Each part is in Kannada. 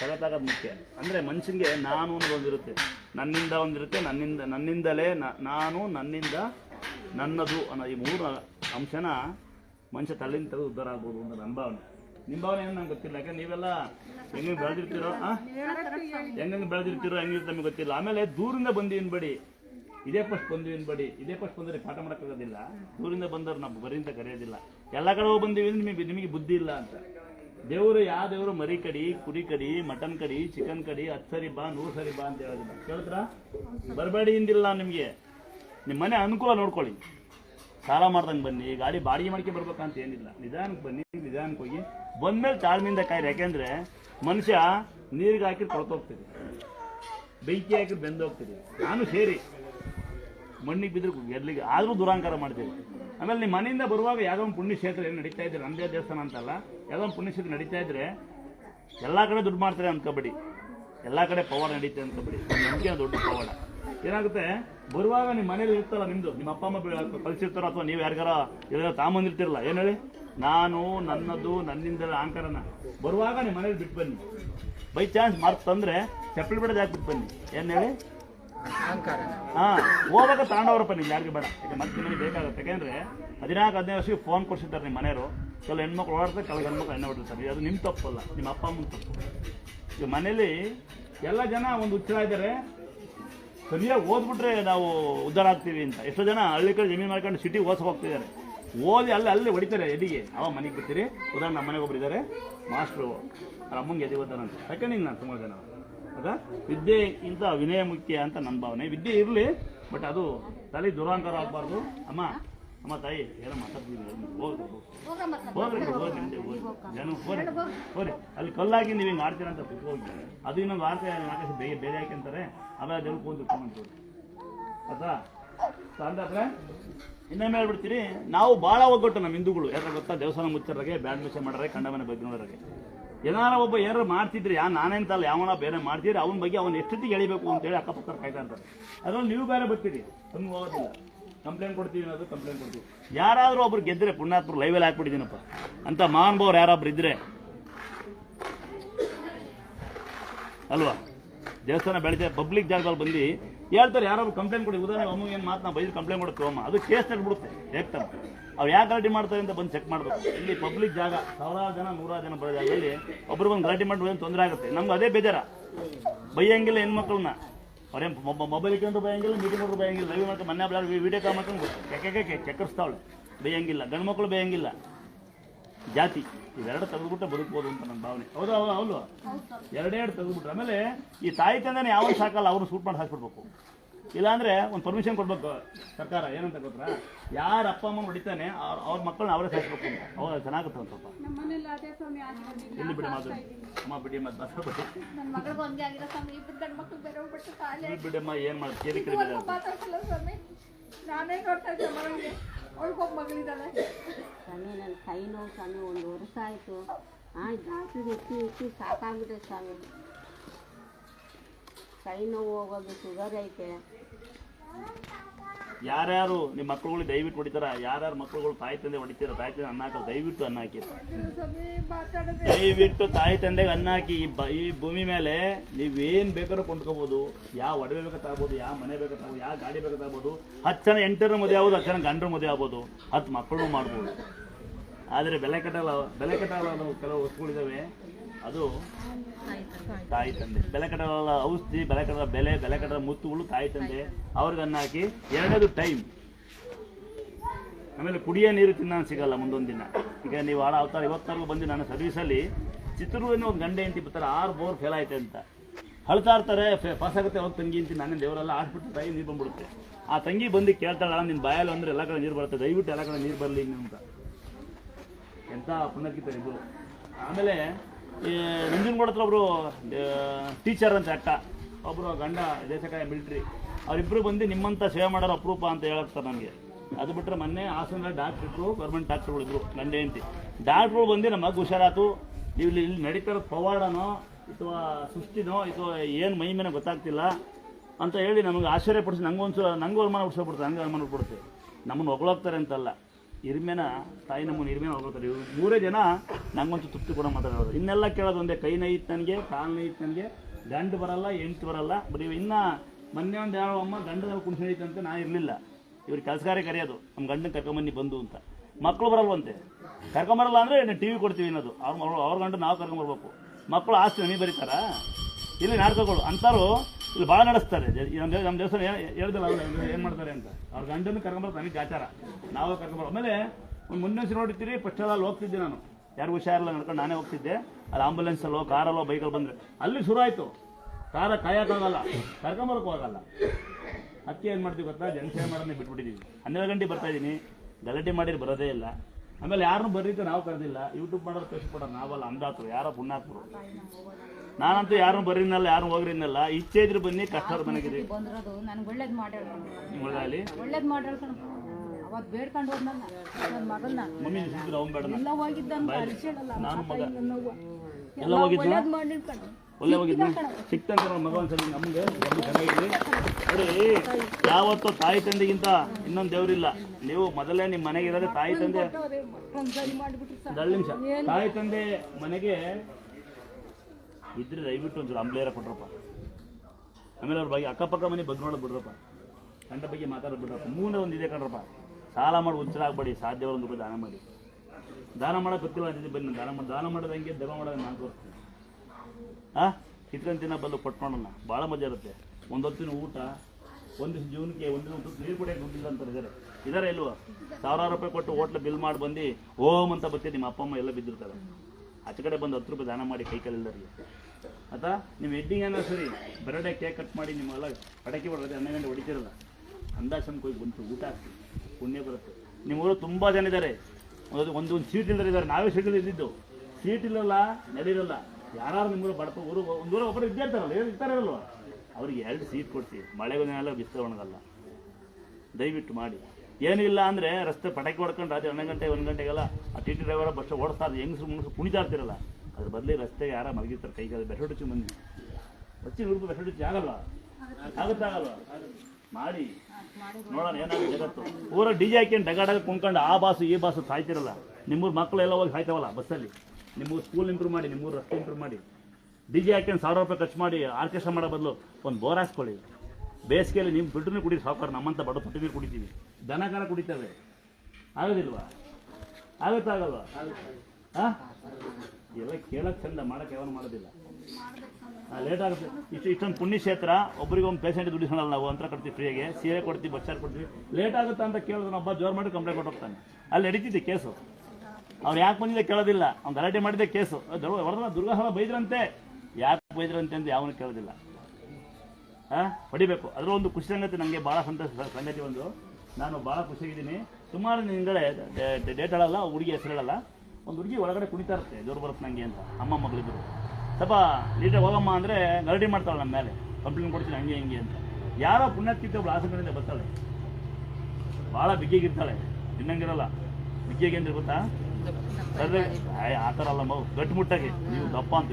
ಸಗತ್ತಾಗೋದು ಮುಖ್ಯ. ಅಂದರೆ ಮನುಷ್ಯನಿಗೆ ನಾನು ಅನ್ನೋದು ಒಂದಿರುತ್ತೆ. ನನ್ನಿಂದ ಒಂದಿರುತ್ತೆ, ನನ್ನಿಂದ, ನನ್ನಿಂದಲೇ ನಾನು, ನನ್ನಿಂದ ನನ್ನದು ಅನ್ನೋ ಈ ಮೂರು ಅಂಶನ ಮನುಷ್ಯ ತಳ್ಳಿಂದ ತೆಗೆದು ಉದ್ಧಾರ ಆಗ್ಬೋದು ಅಂತ ನನ್ನ ಭಾವನೆ. ನಿಮ್ಮ ಭಾವನೆ ಏನು ನಂಗೆ ಗೊತ್ತಿಲ್ಲ. ಯಾಕಂದ್ರೆ ನೀವೆಲ್ಲ ಹೆಂಗೆ ಬೆಳೆದಿರ್ತೀರೋ ಹೆಂಗಂಗೆ ಬೆಳೆದಿರ್ತೀರೋ ಹೆಂಗಿರುತ್ತೆ ನಮಗೆ ಗೊತ್ತಿಲ್ಲ. ಆಮೇಲೆ ದೂರಿಂದ ಬಂದೀವಿ ಬಡಿ? ಇದೇ ಫಸ್ಟ್ ಬಂದೀವಿ ಬಡಿ? ಇದೇ ಫಸ್ಟ್ ಬಂದರೆ ಪಾಠ ಮಾಡೋಕ್ಕಾಗೋದಿಲ್ಲ. ದೂರಿಂದ ಬಂದವ್ರು ನಾವು ಬರೀ ಕರೆಯೋದಿಲ್ಲ. ಎಲ್ಲ ಕಡೆ ಹೋಗಿ ಬಂದೀವಿ ನಿಮಗೆ ನಿಮಗೆ ಬುದ್ಧಿ ಇಲ್ಲ ಅಂತ. ದೇವರು ಯಾವ ದೇವರು ಮರಿ ಕಡಿ, ಕುರಿ ಕಡಿ, ಮಟನ್ ಕಡಿ ಚಿಕನ್ ಕಡಿ, ಹತ್ತು ಸರಿ ಬಾ, ನೂರು ಸರಿ ಬಾ ಅಂತ ಹೇಳೋದಿಲ್ಲ ಕೇಳಿದ್ರಾ ಬರಬೇಡಿ ಇಂದಿಲ್ಲ ನಿಮಗೆ. ನಿಮ್ಮ ಮನೆ ಅನುಕೂಲ ನೋಡ್ಕೊಳ್ಳಿ. ಸಾಲ ಮಾಡ್ದಂಗೆ ಬನ್ನಿ, ಗಾಡಿ ಬಾಡಿಗೆ ಮಾಡ್ಕೆ ಬರ್ಬೇಕಂತ ಏನಿಲ್ಲ. ನಿಧಾನಕ್ಕೆ ಬನ್ನಿ ನಿಧಾನಕ್ಕೆ ಹೋಗಿ. ಬಂದ್ಮೇಲೆ ತಾಳ್ಮಿಂದ ಕಾಯಿರಿ. ಯಾಕೆಂದ್ರೆ ಮನುಷ್ಯ ನೀರಿಗೆ ಹಾಕಿ ಕೊಳ್ತೋಗ್ತೀರಿ ಬೆಂಕಿ ಹಾಕಿ ಬೆಂದೋಗ್ತೀರಿ ನಾನು ಸೇರಿ ಮಣ್ಣಿಗೆ ಬಿದ್ದರೆ ಎಲ್ಲಿಗೆ ಆದರೂ ದುರಾಂಕಾರ ಮಾಡ್ತೀವಿ ಆಮೇಲೆ ನಿಮ್ಮ ಮನೆಯಿಂದ ಬರುವಾಗ ಯಾವುದೋ ಒಂದು ಪುಣ್ಯಕ್ಷೇತ್ರ ಏನು ನಡೀತಾ ಇದ್ರೆ ನಮ್ಮದೇ ದೇವಸ್ಥಾನ ಅಂತಲ್ಲ, ಯಾವುದೋ ಒಂದು ಪುಣ್ಯಕ್ಷೇತ್ರ ನಡೀತಾ ಇದ್ರೆ ಎಲ್ಲ ಕಡೆ ದುಡ್ಡು ಮಾಡ್ತಾರೆ ಅನ್ಕೋಬೇಡಿ. ಎಲ್ಲ ಕಡೆ ಪವಾಡ ನಡೀತೆ ಅನ್ಕೋಬೇಡಿ. ನಮಗೆ ದೊಡ್ಡ ಪವಾಡ ಏನಾಗುತ್ತೆ, ಬರುವಾಗ ನಿಮ್ಮ ಮನೇಲಿ ಇರ್ತಲ್ಲ ನಿಮ್ದು, ನಿಮ್ಮ ಅಪ್ಪ, ಅಮ್ಮ ಕಲಿಸಿರ್ತಾರೋ ಅಥವಾ ನೀವು ಯಾರಿಗಾರ ಎಲ್ಲ ತಾಂಬಂದಿರ್ತಿರಲ್ಲ ಏನು ಹೇಳಿ? ನಾನು, ನನ್ನದು, ನನ್ನಿಂದ ಅಹಂಕಾರನ. ಬರುವಾಗ ನಿಮ್ಮ ಮನೇಲಿ ಬಿಟ್ಟು ಬನ್ನಿ. ಬೈ ಚಾನ್ಸ್ ಮಾರ್ಕ್ ತಂದ್ರೆ ಚಪ್ಪಲಿ ಬಿಡೋದು ಯಾಕೆ ಬಿಟ್ಟು ಬನ್ನಿ? ಏನು ಹೇಳಿ? ಹಾ, ಹೋದಾಗ ತಗೊಂಡವ್ರಪ್ಪ ನೀವು ಯಾರಿಗೆ ಬೇಡ. ಈಗ ಮತ್ತೆ ನಿಮಗೆ ಬೇಕಾಗುತ್ತೆ. ಯಾಕೆಂದ್ರೆ ಹದಿನಾಲ್ಕು, ಹದಿನೈದು ವರ್ಷಕ್ಕೆ ಫೋನ್ ಕೊಡ್ಸಿದ್ದಾರೆ ನಿಮ್ಮ ಮನೆಯವರು. ಕೆಲವು ಹೆಣ್ಮಕ್ಳು ಓಡಾಡ್ತಾರೆ, ಕೆಲವು ಹೆಣ್ಮಕ್ಳು ಎಣ್ಣೆ ಹೊಡಿರ್ತಾರೆ ಅದು ನಿಮ್ಮ ತಪ್ಪಲ್ಲ, ನಿಮ್ಮ ಅಪ್ಪ ಅಮ್ಮನ ತಪ್ಪು. ಈಗ ಮನೇಲಿ ಎಲ್ಲ ಜನ ಒಂದು ಉಚ್ಚರ ಇದ್ದಾರೆ. ಸರಿಯಾಗಿ ಓದ್ಬಿಟ್ರೆ ನಾವು ಉದ್ಧಾರ ಆಗ್ತೀವಿ ಅಂತ. ಎಷ್ಟೋ ಜನ ಹಳ್ಳಿ ಕಡೆ ಜಮೀನು ಮಾಡ್ಕೊಂಡು ಸಿಟಿ ಓಸ್ ಹೋಗ್ತಿದ್ದಾರೆ. ಓದಿ ಅಲ್ಲಿ, ಅಲ್ಲೇ ಹೊಡಿತಾರೆ ಎದಿಗೆ ಅವ ಮನೆಗೆ ಬಿಡ್ತೀರಿ. ಉದಾಹರಣೆ, ನಮ್ಮ ಮನೆಗೆ ಒಬ್ರು ಇದ್ದಾರೆ. ಮಾಸ್ಟ್ರು, ಅವ್ರ ಅಮ್ಮಂಗೆ ಎದಿ ಓದ್ತಾನಂತ ಸೆಕೆಂಡಿಂಗ್ ನಾನು ಸುಮಾರು ಜನ? ವಿದ್ಯೆ ಇಂತ ವಿನಯ ಮುಖ್ಯ ಅಂತ ನನ್ನ ಭಾವನೆ. ವಿದ್ಯೆ ಇರಲಿ ಬಟ್ ಅದು ತಲೆ ದುರಾಂಕಾರ ಆಗಬಾರ್ದು. ಅಮ್ಮ ಅಮ್ಮ ತಾಯಿ ಏನೋ ಮಾತಾಡ್ತೀನಿ. ಹೋಗ್ರಿ ಹೋಗ್ರಿ ಹೋಗ್ರಿ ಹಿಂದೆ ಹೋಗ್ರಿ. ಜನ ಹೋಗ್ರಿ. ಹೋಗ್ರಿ. ಅಲ್ಲಿ ಕಲ್ಲಾಗಿ ನೀವು ಹಿಂಗೆ ಆಡ್ತೀರ ಅಂತ ಹೋಗಿ ಅದು ಇನ್ನೊಂದು ವಾರ್ತೆ ನಾಲ್ಕು ಬೇರೆ ಬೇರೆ ಹಾಕ್ಯಂತಾರೆ ಆಮೇಲೆ ಜನ ಕೂತು ಕಮೆಂಟ್ ಆಯ್ತಾ ಹಂಗಾದ್ರೆ ಇನ್ನೊಮ್ಮೆ ಹೇಳ್ಬಿಡ್ತೀರಿ ನಾವು ಭಾಳ ಒಗ್ಗಟ್ಟು ನಮ್ಮ ಹಿಂದೂಗಳು. ಯಾಕಂದ್ರೆ ಗೊತ್ತಾ? ದೇವಸ್ಥಾನ ಮುಚ್ಚರಾಗೆ ಬ್ಯಾಡ್ ಮಿಷನ್ ಮಾಡೋರೆ ಕಂಡ ಮನೆ ಬಗ್ಗೆ ನೋಡೋರಿಗೆ. ಏನಾರ ಒಬ್ಬ ಏನಾರು ಮಾಡ್ತಿದ್ರಿ ಯಾ ನಾನೆಂತಲ್ಲ ಯಾವನ ಬೇರೆ ಮಾಡ್ತಿದ್ರೆ ಅವನ ಬಗ್ಗೆ ಅವನು ಎಷ್ಟೊತ್ತಿಗೆ ಎಳಿಬೇಕು ಅಂತೇಳಿ ಅಕ್ಕಪಕ್ಕ ಕಾಯ್ತಾ ಇರ್ತಾರೆ. ಅದ್ರಲ್ಲಿ ನೀವು ಬೇರೆ ಬರ್ತೀರಿ. ನಮ್ಗೆ ಹೋಗೋದಿಲ್ಲ. ಕಂಪ್ಲೇಂಟ್ ಕೊಡ್ತೀವಿ ಅನ್ನೋದು ಕಂಪ್ಲೇಂಟ್ ಕೊಡ್ತೀವಿ. ಯಾರಾದರೂ ಒಬ್ರು ಗೆದ್ದರೆ ಪುಣ್ಯಾತ್ಮರು ಲೈವಲ್ಲಿ ಹಾಕ್ಬಿಟ್ಟಿದ್ದೀನಪ್ಪ. ಅಂತ ಮಹಾನುಭಾವ್ರು ಯಾರೊಬ್ರು ಇದ್ರೆ. ಅಲ್ವಾ? ದೇವಸ್ಥಾನ ಬೆಳೆದ ಪಬ್ಲಿಕ್ ಜಾಗದಲ್ಲಿ ಬಂದು ಹೇಳ್ತಾರೆ ಯಾರೊಬ್ರು ಕಂಪ್ಲೇಂಟ್ ಕೊಡಿ ಉದಾಹರಣೆ ಅಮ್ಮ ಏನು ಮಾತು ನಾ ಬೈದು ಕಂಪ್ಲೇಂಟ್ ಕೊಡ್ತೀವಮ್ಮ ಅದು ಕೇಸ್ ತಗ್ಬಿಡುತ್ತೆ ಹೇಗ್ತಾನೆ ಅವ್ರು ಯಾಕೆ ಗಲಾಟೆ ಮಾಡ್ತಾರೆ ಅಂತ ಬಂದು ಚೆಕ್ ಮಾಡಬೇಕು. ಇಲ್ಲಿ ಪಬ್ಲಿಕ್ ಜಾಗ, ಸಾವಿರಾರು ಜನ, ನೂರಾರು ಜನ ಬರೋ ಜಾಗದಲ್ಲಿ ಒಬ್ರು ಬಂದು ಗಲಾಟೆ ಮಾಡಿದ್ರೆ ತೊಂದರೆ ಆಗುತ್ತೆ? ನಮ್ಗೆ ಅದೇ ಬೇಜಾರ. ಬೈಯಂಗಿಲ್ಲ ಹೆಣ್ಮಕ್ಳನ್ನ. ಅವ್ರೇನು ಮೊಬೈಲ್ ಇಟ್ಕೊಂಡು ಬೈಯಂಗಿಲ್ಲ ಮೀಟಿಂಗ್ ಮಾಡಿದ್ರು ಬೈಯಂಗಿಲ್ಲ. ಲೈವ್ ಮಾಡ್ಕೊಂಡು ಮನೆ ಬ್ಲಾಗ್ ವಿಡಿಯೋ ಕಾಲ್ ಮಾಡ್ಕೊಂಡು ಕೆಕ್ಕೆ ಕೆಕ್ಕರಿಸ್ತಾವಳೆ ಬೈಯಂಗಿಲ್ಲ. ಗಂಡು ಮಕ್ಕಳು ಬೈಯಂಗಿಲ್ಲ. ಜಾತಿ. ಇವೆರಡು ತೆಗೆದುಬಿಟ್ಟು ಬದುಕ್ಬೋದು ಅಂತ ನನ್ನ ಭಾವನೆ. ಹೌದಾ, ಹೌದು ಎರಡೆರಡು ಎರಡು ತೆಗೆದುಬಿಟ್ರೆ. ಆಮೇಲೆ ಈ ತಾಯಿ ತಂದೆನೇ ಯಾವ ಸಾಕಲ್ಲ, ಅವ್ರು ಸೂಟ್ ಮಾಡಿ ಹಾಕ್ಬಿಡ್ಬೇಕು. ಇಲ್ಲಾಂದ್ರೆ ಒಂದು ಪರ್ಮಿಷನ್ ಕೊಡ್ಬೇಕು ಸರ್ಕಾರ ಏನಂತ ಗೊತ್ತಾ? ಯಾರ ಅಪ್ಪ ಅಮ್ಮ ಹೊಡಿತಾನೆ ಅವ್ರ ಅವ್ರ ಮಕ್ಕಳನ್ನ ಅವರೇ ಸಾಯಿಸ್ಬೇಕು ಅಂತ. ಅವಾಗ ಚೆನ್ನಾಗುತ್ತೆ ಒಂದು ಸ್ವಲ್ಪ. ಇಲ್ಲಿ ಬಿಡಿ ಮಾತು. ಅಮ್ಮ ಬಿಡಿ ಮತ್ತೆ ಮಾತಾಡ್ಬಿಟ್ಟು ಇಲ್ಲಿ ಬಿಡಮ್ಮ ಏನು ಮಾಡಿ ಕೇಳಿ ಸ್ವಾಮಿ. ನಾನೇ ನೋಡ್ತಾ ಇದ್ದೆ ಮಗಳಿಗೆ. ಅವಳಿಗೊಬ್ಬ ಮಗಳಿದ್ದಾಳೆ. ಸ್ವಾಮಿ ನನ್ನ ಕೈ ನೋವು ಸ್ವಾಮಿ ಒಂದು ವರ್ಷ ಆಯ್ತು. ಹಾಂ ಜಾಸ್ತಿ ಇಕ್ಕಿ ಸಾಕಾಗ್ಬಿಟ್ಟೆ ಸ್ವಾಮಿ. ಕೈ ನೋವು ಹೋಗೋದು ಶುಗರ್ ಐತೆ. ಯಾರ್ಯಾರು ನಿಮ್ಮ ಮಕ್ಕಳುಗಳು ದಯವಿಟ್ಟು ಹೊಡಿತಾರ? ಯಾರ್ಯಾರು ಮಕ್ಕಳುಗಳು ತಾಯಿ ತಂದೆ ಹೊಡಿತೀರ? ತಾಯಿ ತಂದೆ ಅನ್ನ ಹಾಕೋ, ದಯವಿಟ್ಟು ಅನ್ನ ಹಾಕಿ. ದಯವಿಟ್ಟು ತಾಯಿ ತಂದೆಗೆ ಅನ್ನ ಹಾಕಿ. ಈ ಭೂಮಿ ಮೇಲೆ ನೀವೇನ್ ಬೇಕಾದ್ರೂ ಕೊಂಡ್ಕೋಬಹುದು ಯಾವ ಒಡವೆ ಬೇಕಾ ತಗೋಬಹುದು ಯಾವ ಮನೆ ಬೇಕಾ ತಗೋಬೋದು, ಯಾವ ಗಾಡಿ ಬೇಕಾ ತಗೋಬಹುದು ಹತ್ತು ಜನ ಎಂಟರ ಮದುವೆ ಆಗ್ಬೋದು, ಹತ್ತು ಜನ ಗಂಡರ ಮದುವೆ ಆಗ್ಬೋದು. ಹತ್ತು ಮಕ್ಕಳು ಮಾಡ್ಬೋದು. ಆದರೆ ಬೆಲೆ ಕಟ್ಟಲ್ಲ ಬೆಲೆ ಕಟ್ಟಲ್ಲ ಕೆಲವು ವಸ್ತುಗಳಿದ್ದಾವೆ ಅದು ತಾಯಿ ತಂದೆ ಬೆಲೆ ಕಟ್ಟಲ್ಲ ಔಷಧಿ, ಬೆಲೆ ಕಟ್ಟಲ್ಲ ಬೆಲೆ ಬೆಲೆ ಕಟ್ಟಲ್ಲ ಮುತ್ತುಗಳು ತಾಯಿ ತಂದೆ ಅವ್ರಿಗನ್ನ ಹಾಕಿ ಎರಡನೇದು ಟೈಮ್. ಆಮೇಲೆ ಕುಡಿಯೋ ನೀರು ತಿನ್ನ ಸಿಗಲ್ಲ ಮುಂದೊಂದು ದಿನ. ಈಗ ನೀವು ಆಡ ಅವತಾರ ಇವತ್ತರೆಗೂ ಬಂದು ನನ್ನ ಸರ್ವಿಸಲ್ಲಿ ಚಿತ್ರದುರ್ಗದಿಂದ ಒಂದು ಗಂಡೆ ಅಂತ ಬರ್ತಾರೆ ಆರು ಬೋರ್ ಫೇಲ್ ಆಯ್ತೆ ಅಂತ. ಅಳ್ತಾ ಇರ್ತಾರೆ ಪಾಸ್ ಆಗುತ್ತೆ, ಹೋಗಿ ತಂಗಿ ಅಂತ ನಾನೇ ದೇವರೆಲ್ಲ ಆಡ್ಬಿಟ್ಟು ತಾಯಿ ನೀರು ಬಂದ್ಬಿಡುತ್ತೆ. ಆ ತಂಗಿ ಬಂದು ಕೇಳ್ತಾಳ ನಿನ್ನ ಬಾಯಲ್ಲಿ ಅಂದ್ರೆ ಎಲ್ಲ ಕಡೆ ನೀರು ಬರುತ್ತೆ, ದಯವಿಟ್ಟು ಎಲ್ಲ ಕಡೆ ನೀರು ಬರಲಿ ಅಂತ. ಎಂಥ ಪುನರ್ಗಿತ ಇದು ಆಮೇಲೆ ಈ ನಂಜನಗೂಡ ಹತ್ರ ಒಬ್ಬರು ಟೀಚರ್ ಅಂತ ಅಕ್ಕ ಒಬ್ಬರು ಗಂಡ ದೇಶಕಾಯ ಮಿಲಿಟ್ರಿ ಅವರಿಬ್ಬರು ಬಂದು ನಿಮ್ಮಂಥ ಸೇವೆ ಮಾಡೋರು ಅಪರೂಪ ಅಂತ ಹೇಳಕ್ತಾರೆ ನನಗೆ. ಅದು ಬಿಟ್ಟರೆ ಮೊನ್ನೆ ಹಾಸನ ಡಾಕ್ಟ್ರು ಗೌರ್ಮೆಂಟ್ ಡಾಕ್ಟ್ರುಗಳಿದ್ರು ಗಂಡ ಹೆಂಡತಿ. ಡಾಕ್ಟ್ರುಗಳು ಬಂದು ನಮ್ಮ ಮಗು ಹುಷಾರಾತು. ಇಲ್ಲಿ ಇಲ್ಲಿ ನಡೀತಾ ಪವಾಡನೋ, ಅಥವಾ ಸುಸ್ತಿನೋ, ಅಥವಾ ಏನು ಮೈ ಮೇಲೆ ಗೊತ್ತಾಗ್ತಿಲ್ಲ ಅಂತ ಹೇಳಿ ನಮಗೆ ಆಶ್ಚರ್ಯಪಡಿಸಿ ನಂಗೆ ಒಂದ್ಸಲ ನಂಗೂ ಅನುಮಾನ ಹುಡ್ಸೋಬಿಡ್ತಾರೆ ಹಂಗೆ ಅನುಮಾನ ಬಿಡ್ಬಿಡುತ್ತೆ ನಮ್ಮನ್ನು ಹೊಗಳೋಗ್ತಾರೆ ಅಂತಲ್ಲ. ಇರ್ಮೆನ, ತಾಯಿ ನಮ್ಮನ್ನು ಇರ್ಮೆನ ಹೋಗ್ತಾರೆ ಇವ್ರು ಮೂರೇ ಜನ ನಂಗಂತೂ ತೃಪ್ತಿ ಕೂಡ ಮಾತಾಡೋದು ಇನ್ನೆಲ್ಲ ಕೇಳೋದು ಒಂದೇ, ಕೈ ಇತ್ತು ನನಗೆ, ಕಾಲು ನೈತ್ ನನಗೆ, ಗಂಡು ಬರಲ್ಲ, ಹೆಂಡ್ತಿ ಬರಲ್ಲ, ಬರೀ ಇನ್ನ ಮೊನ್ನೆ ಒಂದು ಯಾವ ಅಮ್ಮ ಗಂಡನ ಅಂತ ನಾ ಇರಲಿಲ್ಲ. ಇವ್ರು ಕೆಲಸಗಾರೇ ಕರೆಯೋದು ನಮ್ಮ ಗಂಡನ ಕರ್ಕೊಂಬನ್ನಿ, ಬಂದು ಅಂತ. ಮಕ್ಕಳು ಬರಲ್ವಂತೆ. ಕರ್ಕೊಂಬರಲ್ಲ ಅಂದರೆ ಟಿ ವಿ ಕೊಡ್ತೀವಿ ಅನ್ನೋದು ಅವ್ರ ಅವ್ರ ಗಂಡು ನಾವು ಕರ್ಕೊಂಬರ್ಬೇಕು. ಮಕ್ಕಳು ಆಸ್ತಿ ನಮಗೆ ಬರೀತಾರ? ಇಲ್ಲಿ ನಾಟಕಗಳು. ಅಂತಾರು ಇಲ್ಲಿ ಭಾಳ ನಡೆಸ್ತಾರೆ. ನಮ್ಮ ದೇವಸ್ಥಾನ ಹೇಳ್ದಲ್ಲ ಏನು ಮಾಡ್ತಾರೆ ಅಂತ. ಅವ್ರ ಗಂಡನ್ನು ಕರ್ಕೊಂಬರೋದು ನನಗೆ ಆಚಾರ ನಾವು ಕರ್ಕೊಂಬರೋ ಆಮೇಲೆ ಒಂದು ಮುಂದೆ ನೋಡಿರ್ತೀರಿ ಅಲ್ಲಿ ಹೋಗ್ತಿದ್ದೆ ನಾನು. ಯಾರು ಹುಷಾರಿಲ್ಲ ನಡ್ಕೊಂಡು ನಾನೇ ಹೋಗ್ತಿದ್ದೆ. ಅಲ್ಲಿ ಆಂಬುಲೆನ್ಸಲ್ಲೋ ಕಾರಲ್ಲೋ, ಬೈಕಲ್ಲಿ ಬಂದರೆ. ಅಲ್ಲಿ ಶುರು ಆಯಿತು ಕಾರ ಕಾಯಕ್ಕಾಗಲ್ಲ ಕರ್ಕೊಂಬರಕ್ಕೂ ಆಗಲ್ಲ. ಅದಕ್ಕೆ ಏನು ಮಾಡ್ತೀವಿ ಗೊತ್ತಾ? ಜನಸೇವೆ ಮಾಡೋದನ್ನ ಬಿಟ್ಬಿಟ್ಟಿದ್ದೀವಿ ಹನ್ನೆರಡು ಗಂಟೆ ಬರ್ತಾ ಇದ್ದೀನಿ ಗಲಾಟೆ ಮಾಡಿರಿ ಬರೋದೇ ಇಲ್ಲ. ಆಮೇಲೆ ಯಾರನ್ನೂ ಬರೀತು ನಾವು ಕರೆದಿಲ್ಲ. ಯೂಟ್ಯೂಬ್ ಮಾಡೋರು ಕಳಿಸ್ಕೊಡೋರು ನಾವಲ್ಲ, ಅಂದಾತರು. ಯಾರೋ ಪುಣ್ಯಾತ್ಮರು. ನಾನಂತೂ ಯಾರು ಬರೀನಲ್ಲ ಯಾರು ಹೋಗ್ರಿನಲ್ಲ. ಇಚ್ಛೆ ಇದ್ರೆ ಬನ್ನಿ ಕಸ್ಟಮರ್ ಮನೆಗಿದೆ ಬಂದಿರೋದು ನನ್ಗೆ ಒಳ್ಳೇದು ಒಳ್ಳೇದು ಅವತ್ತು ಬೇಡ್ಕೊಂಡು ನನ್ನ ಮಮ್ಮಿ ಅವ್ನು ಬೇಡ ಎಲ್ಲ ನಾನು ಮಗ. ಎಲ್ಲ ಹೋಗಿದ್ನ? ಒಳ್ಳೇದು ಮಾಡಿರ್ಕೊಂಡು ಒಳ್ಳೆ ಹೋಗಿದ್ನ? ಸಿಕ್ತಂತ ನಮ್ಮ ಮಗ ಒಂದ್ಸಲ ನಮಗೆ. ನೋಡಿ ಯಾವತ್ತೂ ತಾಯಿ ತಂದೆಗಿಂತ ಇನ್ನೊಂದು ದೇವ್ರಿಲ್ಲ. ನೀವು ಮೊದಲೇ ನಿಮ್ಮ ಮನೆಗೆ ಇರೋದೇ ತಾಯಿ ತಂದೆ. ಎರಡು ನಿಮಿಷ. ತಾಯಿ ತಂದೆ ಮನೆಗೆ ಇದ್ರೆ ದಯವಿಟ್ಟು ಒಂಚೂರು ಅಂಬ್ಲೇರ ಕೊಟ್ರಪ್ಪ. ಆಮೇಲೆ ಅವ್ರ ಬಗ್ಗೆ ಅಕ್ಕಪಕ್ಕ ಮನೆ ಬಗ್ಗೆ ನೋಡೋದು ಬಿಡ್ರಪ್ಪ. ಗಂಡ ಬಗ್ಗೆ ಮಾತಾಡೋದು ಬಿಡ್ರಪ್ಪ. ಮೂರನೇ ಒಂದು ಇದೆ ಕಣ್ರಪ್ಪ. ಸಾಲ ಮಾಡಿ ಹುಚ್ಚರಾಗಬೇಡಿ ಒಂದು ರೂಪಾಯಿ ದಾನ ಮಾಡಿ. ದಾನ ಮಾಡೋಕೆ ಗೊತ್ತಿಲ್ಲ ಅಂತಿದ್ದೆ ಬನ್ನಿ ದಾನ ಮಾಡಿ ದಾನ ಮಾಡೋದು ದಮ ಮಾಡೋದಂಗೆ ಮಾಡೋದು ನಾನು ತೋರಿಸ್ತೀನಿ ಆ? ಇಟ್ಕೊಂಡು ತಿನ್ನ ಬಂದು ಕೊಟ್ಟು ಭಾಳ ಮಜಾ ಇರುತ್ತೆ. ಒಂದು ಹೊತ್ತಿನ ಊಟ, ಒಂದು ಜೀವನಕ್ಕೆ, ಒಂದು ನೀರು ಕುಡಿಯೋಕೆ ದುಡ್ಡಿಲ್ಲ ಅಂತ ಇದ್ದಾರೆ ಇದಾರೆ ಇಲ್ವೋ? ಸಾವಿರಾರು ರೂಪಾಯಿ ಕೊಟ್ಟು ಹೋಟ್ಲ್ ಬಿಲ್ ಮಾಡಿ ಬಂದು ಓಮ್ ಅಂತ ಬರ್ತೀನಿ ನಿಮ್ಮ ಅಪ್ಪ, ಅಮ್ಮ ಎಲ್ಲ ಬಿದ್ದಿರ್ತಾರೆ. ಆಚೆ ಕಡೆ ಬಂದು ಹತ್ತು ರೂಪಾಯಿ ದಾನ ಮಾಡಿ ಕೈ ಕಲ್ಲಿಲ್ಲರಿಗೆ ಆಯ್ತಾ ನಿಮ್ಮ ಹೆಡ್ಡಿಂಗ್ ಏನೋ ಸರಿ ಬರಡೆ ಕೇಕ್ ಕಟ್ ಮಾಡಿ ನಿಮ್ಮೆಲ್ಲ ಪಟಾಕಿ ಹೊಡೆದ್ರೆ ಹನ್ನೆರಡು ಗಂಟೆ ಹೊಡಿತಿರಲ್ಲ ಅಂದಾಶಂಕ ಹೋಗಿ ಬಂತು, ಊಟ ಆಗ್ತದೆ ಪುಣ್ಯ ಬರುತ್ತೆ. ನಿಮ್ಮ ಊರು ತುಂಬ ಜನ ಇದ್ದಾರೆ ಒಂದು ಒಂದು ಸೀಟ್ ಇಲ್ಲದ್ರೆ ಇದ್ದಾರೆ ನಾವೇ ಸೀಟ್ ಇದ್ದಿದ್ದು ಸೀಟ್ ಇಲ್ಲಲ್ಲ ನಡೀರಲ್ಲ ಯಾರು ನಿಮ್ಮೂರು ಬಡಪ, ಊರು ಒಂದು ಊರು ಒಬ್ಬರು ಇದ್ದೇ ಇರ್ತಾರಲ್ಲ ಏನು ಇರ್ತಾರಲ್ವ ಅವ್ರಿಗೆ ಎರಡು ಸೀಟ್ ಕೊಡ್ತೀವಿ ಮಳೆಗೊಂದೆಲ್ಲ ಬಿಸಿಲು ಒಣಗಲ್ಲ. ದಯವಿಟ್ಟು ಮಾಡಿ. ಏನಿಲ್ಲ ಅಂದರೆ ರಸ್ತೆ ಪಟಾಕಿ ಹೊಡ್ಕೊಂಡು ರಾತ್ರಿ ಹನ್ನೊಂದು ಗಂಟೆ, ಒಂದು ಗಂಟೆಗೆಲ್ಲ ಆ ಟಿ ಟಿ ಡ್ರೈವರ್ ಬಸ್ ಓಡಿಸ್ತಾ ಇರ್ತಾರೆ ಹೆಂಗಸರು ಮುಗಿಸು ಕುಣಿತಾ ಇರ್ತಿರಲ್ಲ. ಅದ್ರ ಬದಲಿ ರಸ್ತೆ ಯಾರ ಮಲಗಿರ್ತಾರೆ ಕೈಗೆ ಬೆಸೊಡಿಚು ಮಂದಿ ಹಚ್ಚಿ ನೂರು ರೂಪಾಯಿ ಬೆಸೊಡಿಚು ಆಗಲ್ಲ ಆಗುತ್ತೆ, ಆಗಲ್ವಾ? ಮಾಡಿ. ನೋಡೋಣ, ಏನಾಗುತ್ತೆ ಜಗತ್ತು. ಊರ ಡಿ ಜೆ ಹಾಕೊಂಡು ಡಗಾಡಾಗ ಕುಂಕೊಂಡು ಆ ಬಾಸು, ಈ ಬಾಸು ಸಾಯ್ತಿರಲ್ಲ. ನಿಮ್ಮೂರು ಮಕ್ಕಳು ಎಲ್ಲ ಹೋಗಿ ಸಾಯ್ತಾವಲ್ಲ ಬಸ್ಸಲ್ಲಿ? ನಿಮ್ಮೂರು ಸ್ಕೂಲ್ ಇಂಪ್ರೂವ್ ಮಾಡಿ, ನಿಮ್ಮೂರು ರಸ್ತೆ ಇಂಪ್ರೂವ್ ಮಾಡಿ. ಡಿ ಜೆ ಹಾಕೊಂಡು ಸಾವಿರ ರೂಪಾಯಿ ಖರ್ಚು ಮಾಡಿ ಆರ್ಕೆಸ್ಟ್ರಾ ಮಾಡೋ ಬದಲು ಒಂದು ಬೋರ್ ಹಾಕ್ಸ್ಕೊಳ್ಳಿ ಬೇಸಿಗೆಯಲ್ಲಿ ನಿಮ್ಮ ಬಿಡ್ರೂ ಕುಡಿ ಸಾವುಕಾರ, ನಮ್ಮಂತ ಬಡ ತೊಟ್ಟಿ ನೀರು ಕುಡಿತೀವಿ. ದನ ಕುಡಿತೇವೆ. ಕುಡಿತವೆ ಆಗೋದಿಲ್ವಾ ಆಗುತ್ತಾಗಲ್ವಾ ಹಾಂ ಎಲ್ಲ ಕೇಳಕ್ಕೆ ಚಂದ ಮಾಡಕ್ಕೆ ಯಾವನು ಮಾಡೋದಿಲ್ಲ. ಲೇಟ್ ಆಗುತ್ತೆ ಇಷ್ಟು, ಇಷ್ಟೊಂದು ಪುಣ್ಯಕ್ಷೇತ್ರ ಒಬ್ಬರಿಗೊಂದು ಪೇಷಂಟ್ ದುಡಿಸೋಣಲ್ಲ ನಾವು ಅಂತ ಕೊಡ್ತೀವಿ ಫ್ರೀಯಾಗಿ ಸೀರೆ ಕೊಡ್ತೀವಿ, ಬಸ್ ಕೊಡ್ತೀವಿ. ಲೇಟ್ ಆಗುತ್ತೆ ಅಂತ ಕೇಳಿದ್ರೆ ಒಬ್ಬ ಜೋರು ಮಾಡಿ ಕಂಪ್ಲೇಂಟ್ ಕೊಟ್ಟು ಹೋಗ್ತಾನೆ. ಅಲ್ಲಿ ನಡೀತಿದ್ದೆ ಕೇಸು. ಅವ್ರು ಯಾಕೆ ಬಂದಿದೆ ಕೇಳೋದಿಲ್ಲ. ಅವ್ನು ಗಲಾಟೆ ಮಾಡಿದೆ ಕೇಸು. ಹೊಡೆದ ದುರ್ಗಾಹರ ಬೈದ್ರಂತೆ. ಯಾಕೆ ಬೈದ್ರಂತೆ ಅಂತ ಯಾವನು ಕೇಳೋದಿಲ್ಲ. ಹಾಂ ಹೊಡಿಬೇಕು ಅದರ ಒಂದು ಖುಷಿ ಸಂಗತಿ ನನಗೆ ಭಾಳ ಸಂತೋಷ ಸಂಗತಿ ಒಂದು. ನಾನು ಭಾಳ ಖುಷಿಯಾಗಿದ್ದೀನಿ. ಸುಮಾರು ಹಿಂಗಡೆ ಡೇಟ್ ಹೇಳಲ್ಲ, ಹುಡುಗಿ ಹೆಸರು ಹೇಳಲ್ಲ. ಒಂದು ಹುಡುಗಿ ಒಳಗಡೆ ಕುಣಿತಾ ಇರುತ್ತೆ, ಜೋರು ಬರುತ್ತೆ ನಂಗೆ ಅಂತ, ಅಮ್ಮ ಮಗಳಿದ್ರು. ಸ್ವಲ್ಪ ಲೀಡರ್ ಹೋಗಮ್ಮ ಅಂದರೆ ಗರಡಿ ಮಾಡ್ತಾಳೆ ನಮ್ಮ ಮೇಲೆ. ಕಂಪ್ಲೇಂಟ್ ಕೊಡ್ತೀನಿ, ಹಂಗೆ ಹಿಂಗೆ ಅಂತ. ಯಾರೋ ಪುಣ್ಯಕ್ಕಿಂತ ಒಬ್ಳು ಆಸಕ್ತಿಯಿಂದ ಬರ್ತಾಳೆ. ಭಾಳ ಬಿಗ್ಗಿಗಿರ್ತಾಳೆ ತಿನ್ನಂಗಿರಲ್ಲ ಬಿಗ್ಗಿಗೆ ಅಂದ್ರೆ ಗೊತ್ತಾ? ಅದೇ ಆ ಥರ ಅಲ್ಲ ಮಗು ಗಟ್ಟಿಮುಟ್ಟಾಗಿ ನೀವು ದಪ್ಪ ಅಂತ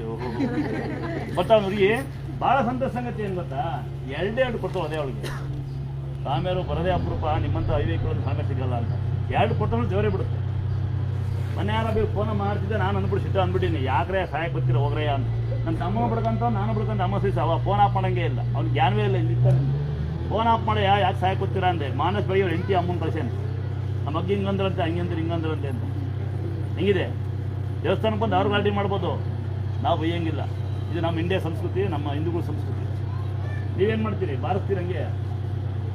ಬರ್ತಾಳೆ ಹುಡುಗಿ ಭಾಳ ಸಂತೋಷ ಸಂಗತಿ ಏನು ಗೊತ್ತಾ? ಎರಡೇ ಎರಡು ಕೊಡ್ತಾವೆ ಅದೇ ಅವಳಿಗೆ. ಸಾಮ್ಯಾರು ಬರದೇ ಅಪರೂಪ, ನಿಮ್ಮಂತ ಐವೇಕಗಳು ಸಾಮ್ಯ ಸಿಗಲ್ಲ ಅಂತ. ಎರಡು ಕೊಟ್ಟರು ಜೋರೇ ಬಿಡುತ್ತೆ. ಮೊನ್ನೆ ಯಾರ ಬೇಕು, ಫೋನ್ ಮಾಡ್ತಿದ್ದೆ, ನಾನು ಅಂದ್ಬಿಟ್ಟು ಸಿದ್ಧ ಅಂದ್ಬಿಟ್ಟಿನಿ. ಯಾಕ್ರೆ ಸಹಾಯಕ್ಕೆ ಬರ್ತೀರ ಹೋಗ್ರಯ್ಯ ಅಂತ. ನನ್ನ ತಮ್ಮ ಬಿಡ್ಕಂತ ನಾನು ಬಿಡ್ಕಂತ ಅಮ್ಮ ಸೀಸ ಅವ ಫೋನ್ ಆಫ್ ಮಾಡಂಗೆ ಇಲ್ಲ. ಅವ್ನು ಜ್ಞಾನವೇ ಇಲ್ಲ ಇಲ್ಲಿ ಫೋನ್ ಆಫ್ ಮಾಡಿ ಯಾಕೆ ಸಹಾಯ ಕೊಡ್ತೀರಾ ಅಂದೆ. ಮಾನಸ್ ಬೈ ಅವ್ರು ಹೆಂಡತಿ ಅಮ್ಮನ ಕಳ್ಸೇನೆ. ನಮ್ಮ ಅಗ್ಗಿ ಹಿಂಗಂದ್ರಂತೆ ಹಂಗಂದ್ರೆ ಹಿಂಗಂದ್ರಂತೆ ಅಂತ. ಹೆಂಗಿದೆ? ದೇವಸ್ಥಾನಕ್ಕೆ ಬಂದು ಅವ್ರು ಗಾಡಿ ಮಾಡ್ಬೋದು? ನಾವು ಬೈಯಂಗಿಲ್ಲ. ಇದು ನಮ್ಮ ಇಂಡಿಯಾ ಸಂಸ್ಕೃತಿ, ನಮ್ಮ ಹಿಂದೂಗಳ ಸಂಸ್ಕೃತಿ. ನೀವೇನು ಮಾಡ್ತೀರಿ? ಬಾರಿಸ್ತೀರಿ ಹಂಗೆ?